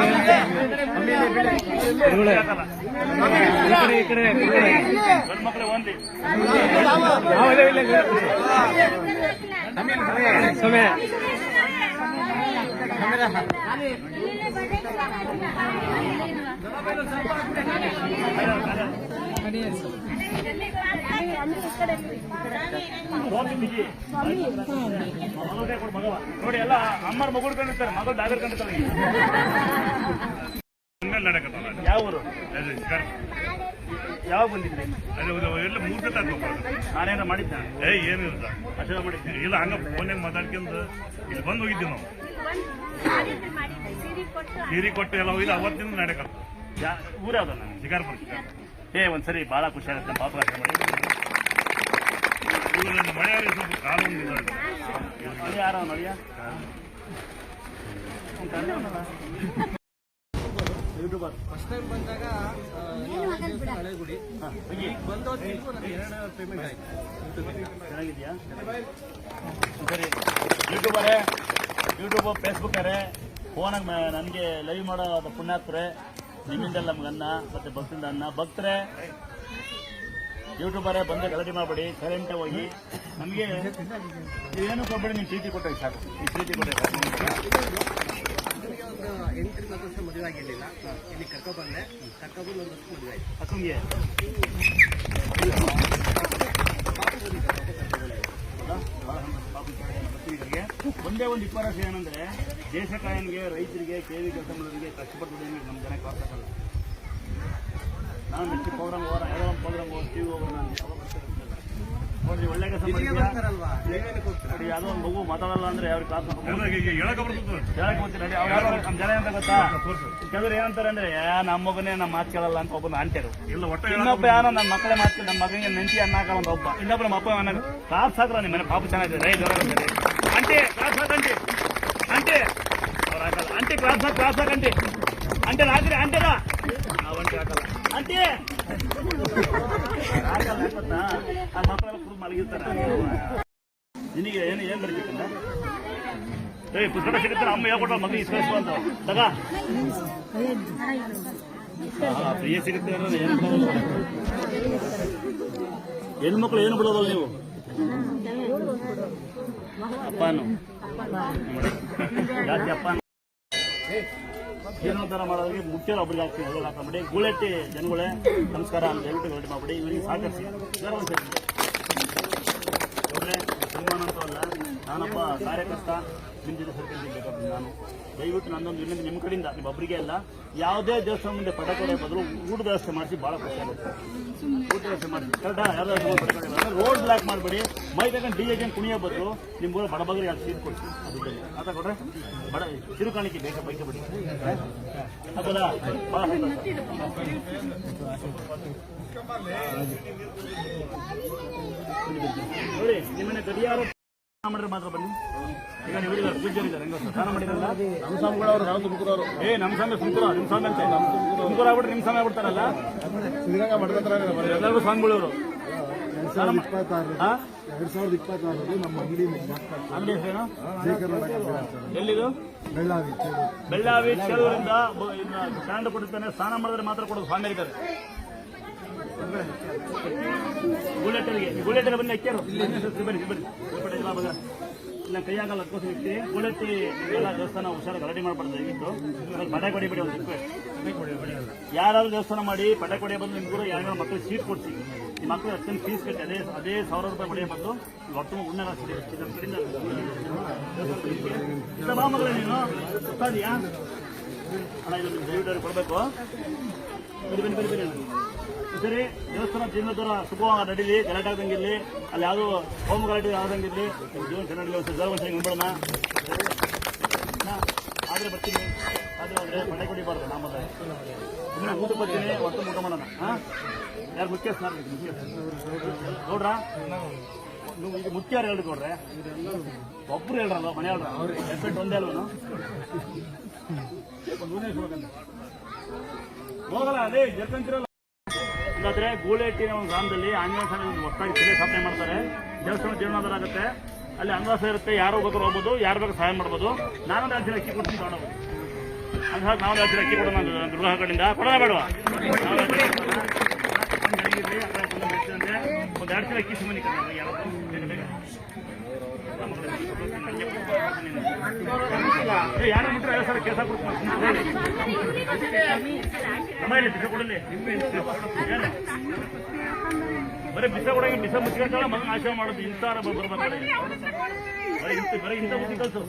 ಗುರುಗಳೇ, ಈ ಕಡೆ ಈ ಕಡೆ ಈ ಕಡೆ ಗಂಡು ಮಕ್ಕಳು ಒಂದಿ ಆ, ಇಲ್ಲ, ಇಲ್ಲ, ಇಲ್ಲ. ಸಮಯ ಹೋಗಿ ನೋಡಿ ಎಲ್ಲ ಅಮ್ಮರ ಮಗಳು ಕಂಡಿರ್ತಾರೆ ಮಗಳು ಡಾಗರ್ ಕಂಡಿರ್ತಾರೆ ಯಾವ ಊರು ಯಾವ ಬಂದಿದ್ರಿ ಎಲ್ಲ ಮೂರ್ತ ಸತ ನಾನೇನ ಮಾಡಿದ್ದ ಏ ಏನಿಲ್ಲ ಅಷ್ಟೇ ಮಾಡಿದ್ದೆ ಇಲ್ಲ ಹಂಗ ಫೋನ್ಯಾಗ ಮಾತಾಡ್ಕೊಂಡು ಇಲ್ಲಿ ಬಂದು ಹೋಗಿದ್ದೀವಿ ನಾವು ನೀರಿ ಕೊಟ್ಟು ಎಲ್ಲ ಹೋಗಿದ್ದು ಅವತ್ತಿನ ನಡೆಕ ಊರ ಅದನ್ನ ನಾನು ಶಿಕಾರ್ಪುರ ಶಿಕಾರ್ಪುರ. ಏ ಒಂದ್ಸರಿ ಭಾಳ ಖುಷಿ ಆಗುತ್ತೆ ಪಾಪ ಇದಾಗಿದೆ. ನೋಡಿಯ ಯೂಟ್ಯೂಬರ್. ಫಸ್ಟ್ ಟೈಮ್ ಬಂದಾಗ ಹಳೆಗುಡಿ ಈಗ ಬಂದೋದ್ರಿಗೂ ನನಗೆ ಎರಡು ಪೇಮೆಂಟ್ ಆಯ್ತು. ಚೆನ್ನಾಗಿದ್ಯಾ? ಸರಿ ಯೂಟ್ಯೂಬರೇ ಯೂಟ್ಯೂಬ್ ಫೇಸ್ಬುಕ್ಕರೇ ಫೋನಾಗ ನನಗೆ ಲೈವ್ ಮಾಡೋ ಪುಣ್ಯಾತ್ರೆ ನಿಮ್ಮಿಂದೆಲ್ಲ ನಮ್ಗೆ ಅನ್ನ ಮತ್ತೆ ಭಕ್ತಿಂದ ಅನ್ನ. ಭಕ್ತರೆ ಯೂಟ್ಯೂಬರೇ ಬಂದು ಗಲಾಟೆ ಮಾಡಬೇಡಿ ಸೈಲೆಂಟ್ ಹೋಗಿ. ನಮಗೆ ಏನು ಕೊಡಬೇಡಿ ನೀವು ಚೀಟಿ ಕೊಟ್ಟೆ ಸಾಕು. ಈ ಚೀಟಿ ಕೊಟ್ಟೆ ಸಾಕು. ಎಂಟರಿಂದ ಮದುವೆ ಆಗಿರಲಿಲ್ಲ. ಇಲ್ಲಿ ಕರ್ಕೊಬಂದೆ ಬಂದೆ. ಕರ್ಕೊ ಬಂದು ಒಂದು ಮದುವೆ ಆಯ್ತು. ಅಕ್ಕಂಗೆ. ಒಂದೇ ಒಂದು ಇಪ್ಪತ್ತು ಏನಂದ್ರೆ ದೇಶ ಕಾಯನ್ಗೆ ರೈತರಿಗೆ ಕೇವಿ ಕೆಲಸ ಮಾಡೋರಿಗೆ ಕಷ್ಟಪಟ್ಟು ನಮ್ಮ ಜನಕ್ಕೆ ಕಾಪಾಡಲ್ಲ ನಾನು ಹೆಚ್ಚು ಪ್ರೋಗ್ರಾಮ್ ಹೋಗೋಣ ಯಾವುದೋ ಒಂದು ಪ್ರೋಗ್ರಾಮ್ ಹೋಗ್ತೀವಿ ಹೋಗೋಣ ನಾನು ಯಾವಾಗ ಬರ್ತಾ ಇರ್ತೀನಲ್ಲ. ನೋಡ್ರಿ ಒಳ್ಳೆ ಕೆಲಸ ನೋಡಿ ಯಾವುದೋ ಒಂದು ಮಗು ಮಾತಾಡಲ್ಲ ಅಂದ್ರೆ ಅವ್ರಿಗೆ ಕ್ಲಾಸ್ ಹೇಳಕ ನಮ್ಮ ಜನ ಅಂತ ಗೊತ್ತಾ? ಕೆಲವ್ರು ಏನಂತಾರೆ ಅಂದ್ರೆ ನಮ್ಮ ಮಗನೇ ನಮ್ಮ ಮಾತು ಕೇಳಲ್ಲ ಅಂತ ಒಬ್ಬನ ಆಂಟಿಯರು ಇಲ್ಲ ಒಟ್ಟ ಇನ್ನೊಬ್ಬ ಯಾರೋ ನನ್ನ ಮಕ್ಕಳೇ ಮಾತು ನಮ್ಮ ಮಗನಿಗೆ ನೆಂಟಿ ಅನ್ನ ಹಾಕಲ್ಲ ಅಂತ ಒಬ್ಬ. ಇನ್ನೊಬ್ಬ ನಮ್ಮ ಅಪ್ಪ ಅನ್ನ ಕ್ಲಾಸ್ ಹಾಕ್ರ ನಿಮ್ಮ ಮನೆ ಪಾಪ ಚೆನ್ನಾಗಿದೆ. ರೈ ಜ್ವರ ಬಂದಿದೆ ಅಂಟಿ ಕ್ಲಾಸ್ ಹಾಕಂಟಿ ಅಂಟಿ ಅವ್ರು ಹಾಕಲ್ಲ ಅಂಟಿ ಕ್ಲಾಸ್ ಹಾಕ್ ಕ್ಲಾಸ್ ಹಾಕಂಟಿ ಅಂಟಿ ಹಾಕ್ರಿ ಅಂಟಿಲ್ಲ ನಾವು ಅಂಟಿ ಹಾಕಲ್ಲ ಅಂಟಿ ಹಾಕಲ್ಲ ಯಾಕ್ ಗೊತ್ತಾ ಆ ಮಕ್ಕಳೆಲ್ಲ ಫುಲ್ ಮಲಗಿರ್ತಾರೆ ನಿನಗೆ ಏನು ಏನ್ ಬರ್ಬೇಕಂದ್ರೆ ಏ ಪುಸ್ತಕ ಸಿಗುತ್ತೆ ಅಮ್ಮ ಹೇಳ್ಕೊಟ್ಟ ಮಗನಿಗೆ ಇಸ್ಕಳಿಸ್ಕೊ ಅಂತ ತಗ ಫ್ರೀ ಸಿಗುತ್ತೆ ಅನ್ನೋದು ಏನು ಬಿಡೋಲ್ಲ. ಹೆಣ್ಮಕ್ಳು ಏನು ಬಿಡೋದಲ್ಲ ನೀವು ಅಪ್ಪನು ನೋಡಿ. ಜಾಸ್ತಿ ಅಪ್ಪ ಏನೋ ಥರ ಮಾಡೋರಿಗೆ ಮುಖ್ಯ ಒಬ್ಬರಿಗೆ ಆಗ್ತೀವಿ ಒಳಗೆ ಹಾಕೊಂಬಿಡಿ. ಗೂಳೆಟ್ಟಿ ಜನಗಳೇ, ನಮಸ್ಕಾರ ಅಂತ ದಯವಿಟ್ಟು ಗಲಾಟೆ ಮಾಡ್ಬಿಡಿ. ಇವರಿಗೆ ಸರ್, ಒಂದು ಸನ್ಮಾನ ಅಂತೂ ಅಲ್ಲ. ನಾನೊಬ್ಬ ಕಾರ್ಯಕರ್ತ ನಿಮ್ಮ ಜೊತೆ ನಾನು. ದಯವಿಟ್ಟು ನನ್ನೊಂದು ಇನ್ನೊಂದು ನಿಮ್ಮ ಕಡೆಯಿಂದ, ನಿಮ್ಮ ಒಬ್ಬರಿಗೆ ಅಲ್ಲ, ಯಾವುದೇ ದೇವಸ್ಥಾನ ಮುಂದೆ ಪಟಾಕಿ ಬದಲು ಊಟದ ವ್ಯವಸ್ಥೆ ಮಾಡಿಸಿ ಭಾಳ ಖುಷಿ ಆಗುತ್ತೆ. ಊಟ ವ್ಯವಸ್ಥೆ ಮಾಡಿ ಕರೆಕ್ಟಾ ಪಟಾಕಿ ರೋಡ್ ಬ್ಲಾಕ್ ಮಾಡಬೇಡಿ. ಮೈ ತಗೊಂಡು ಡಿ ಎಗೆ ಕುಣಿಯೋ ಬದಲು ನಿಮ್ಮ ಬಡಬಗರಿಗೆ ಅದು ಸೀಟ್ ಕೊಡಿಸಿ. ಅದು ಆತ ಕೊಡ್ರೆ ಬಡ ತಿರುಕಾಣಿಕೆ ಬೇಗ ಬೇಕಾ ಬಿಡಿ. ಅದಲ್ಲ ನೋಡಿ, ನಿಮ್ಮನೆ ಗಡಿಯಾರ ಮಾಡಿದ್ರೆ ಮಾತ್ರ ಬನ್ನಿ. ಈಗ ನೀವು ಹೇಳಿದ್ರೆ ಪೂಜ್ಯರಿದ್ದಾರೆ ಹೆಂಗ ಸ್ನಾನ ಮಾಡಿರಲ್ಲ ನಮ್ಮ ಸ್ವಾಮಿಗಳವರು ನಾವು ತುಮಕೂರವರು ಏ ನಮ್ಮ ಸ್ವಾಮಿ ತುಮಕೂರ ನಿಮ್ಮ ಸ್ವಾಮಿ ಅಂತ? ನಮ್ಮ ತುಮಕೂರ ಆಗ್ಬಿಟ್ರೆ ನಿಮ್ಮ ಸ್ವಾಮಿ ಆಗ್ಬಿಡ್ತಾರಲ್ಲ? ಎಲ್ಲರಿಗೂ ಸ್ವಾಮಿಗಳವರು. ಹಾ? ಎರಡ್ ಸಾವಿರದ ಇಪ್ಪತ್ತಾರರಲ್ಲಿ ನಮ್ಮ ಅಂಗಡಿ ಅಂಗಡಿ ಹೆಸರೇನು? ಜಯ ಕರ್ನಾಟಕ ಎಲ್ಲಿದು? ಬೆಳ್ಳಾವಿ. ಬೆಳ್ಳಾವಿ ಚೇಳೂರಿಂದ ಸ್ಟ್ಯಾಂಡ್ ಕೊಡುತ್ತಾನೆ ಸ್ನಾನ ಮಾಡಿದ್ರೆ ಮಾತ್ರ ಕೊಡೋದು ಸ್ವಾಮಿ ಇದ್ದಾರೆ ಬುಲೆಟರಿಗೆ ಬುಲೆಟಲ್ಲಿ ಬನ್ನಿ ಅಕ್ಕಿಯರು. ಬನ್ನಿ ಬನ್ನಿ ಇಲ್ಲ. ಇಲ್ಲ ಕೈ ಆಗಲ್ಲ ಅದ್ಕೋಸ್ ಇಟ್ಟು ಬುಲೆಟ್ಟಿ ಎಲ್ಲ ದೇವಸ್ಥಾನ ಹುಷಾರಾಗಿ ಗಲಾಟೆ ಮಾಡಬಾರ್ದು ದಯವಿಟ್ಟು ಪಟಾಕಿ ಹೊಡಿಬೇಡಿ ಒಂದು ರಿಕ್ವೆಸ್ಟ್ ಯಾರಾದ್ರೂ ದೇವಸ್ಥಾನ ಮಾಡಿ ಪಟಾಕಿ ಹೊಡೆಯ ಬಂದು ನಿಮ್ಗೂ ಯಾರು ಮಕ್ಕಳಿಗೆ ಸೀಟ್ ಕೊಡ್ಸಿ. ನಿಮ್ಮ ಮಕ್ಕಳು ಅಷ್ಟೊಂದು ಫೀಸ್ ಕಟ್ಟಿ, ಅದೇ ಅದೇ ಸಾವಿರ ರೂಪಾಯಿ ಹೊಡೆಯ ಬಂದು ಒಟ್ಟು ಉಣ್ಣ ನಮ್ಮ ಕಡೆಯಿಂದ ನೀನು? ಇದೆಯಾ ಅಣ್ಣ ನಿಮ್ಮ ದಯವಿಟ್ಟು ಕೊಡಬೇಕು. ಬನ್ನಿ ಬನ್ನಿ ಬನ್ನಿ ಬನ್ನಿ. ಸರಿ ದೇವಸ್ಥಾನ ಜೀರ್ಣೋದ್ಧಾರ ಸುಖವಾಗಿ ನಡೀಲಿ ಗಲಾಟೆ ಆಗದಂಗಿರ್ಲಿ ಅಲ್ಲಿ ಯಾವುದೋ ಹೋಮ ಗಲಾಟೆ ಆಗದಂಗಿರ್ಲಿ ಜೀವನ ಚೆನ್ನಾಗಿ ಜೀವನ ಆದರೆ ಆದ್ರೆ ಬರ್ತೀನಿ. ಆದರೆ ಆದರೆ ಮನೆ ಕುಡಿಬಾರ್ದು ನಮ್ಮ ಸುಮ್ಮನೆ ಊಟ ಬರ್ತೀನಿ ಒಟ್ಟು ಊಟ ಮಾಡೋಣ. ಹಾ? ಯಾರು ಮುಖ್ಯ ಸರ್ ಮುಖ್ಯ ನೋಡ್ರ ನೀವು ಈಗ ಮುಖ್ಯ ಯಾರು ಹೇಳಿ ನೋಡ್ರೆ ಒಬ್ರು ಹೇಳ್ರಲ್ಲ ಮನೆ ಹೇಳ್ರ ಎಫೆಕ್ಟ್ ಒಂದೇ ಅಲ್ವನು? ಹೋಗಲ್ಲ, ಅದೇ, ಜರ್ಕಂತಿರಲ್ಲ. ಇಲ್ಲಾಂದ್ರೆ ಗೂಳೆಟ್ಟಿ ಒಂದು ಗ್ರಾಮದಲ್ಲಿ ಆಂಜನೇಯ ಸ್ವಾಮಿ ಹೊಸದಾಗಿ ಶಿಲೆ ಸ್ಥಾಪನೆ ಮಾಡ್ತಾರೆ. ದೇವಸ್ಥಾನ ಜೀರ್ಣೋದ್ಧಾರ ಆಗುತ್ತೆ. ಅಲ್ಲಿ ಅನ್ವಾಸ ಇರುತ್ತೆ. ಯಾರು ಬೇಕಾದ್ರೂ ಹೋಗ್ಬೋದು, ಯಾರು ಬೇಕು ಸಹಾಯ ಮಾಡ್ಬೋದು. ನಾನು ಎರಡು ಅಕ್ಕಿ ಕೊಡ್ತೀನಿ ತಗೊಂಡೋಗ್ಬೋದು ಅಂತ ನಾವು ಎರಡು ಅಕ್ಕಿ ಕೊಡೋಣ ಗೃಹ ಕಡೆಯಿಂದ ಕೊಡೋಣ ಬೇಡವಾ. ಒಂದ್ ಎರಡು ಕಿಲೋ ಅಕ್ಕಿ ಸುಮ್ಮನೆ ಕಡೆ ಯಾರು ಬಿಟ್ರೆ ಐವತ್ತು ಸಾವಿರ ಕೇಸ ಕೊಡ್ತೀನಿ ಕೊಡಲಿ? ಬರೀ ಬಿಸ ಕೊಡಂಗೆ ಬಿಸ ಮುಚ್ಕೊಂಡಾಗ ಮಗ ಆಶಯ ಮಾಡೋದು ಇಂಥ ಬರ್ಬೇಕು ಬರೀ ಇಂಥ ಬರೀ ಇಂಥ ಬುದ್ಧಿ ಕಲ್ಸು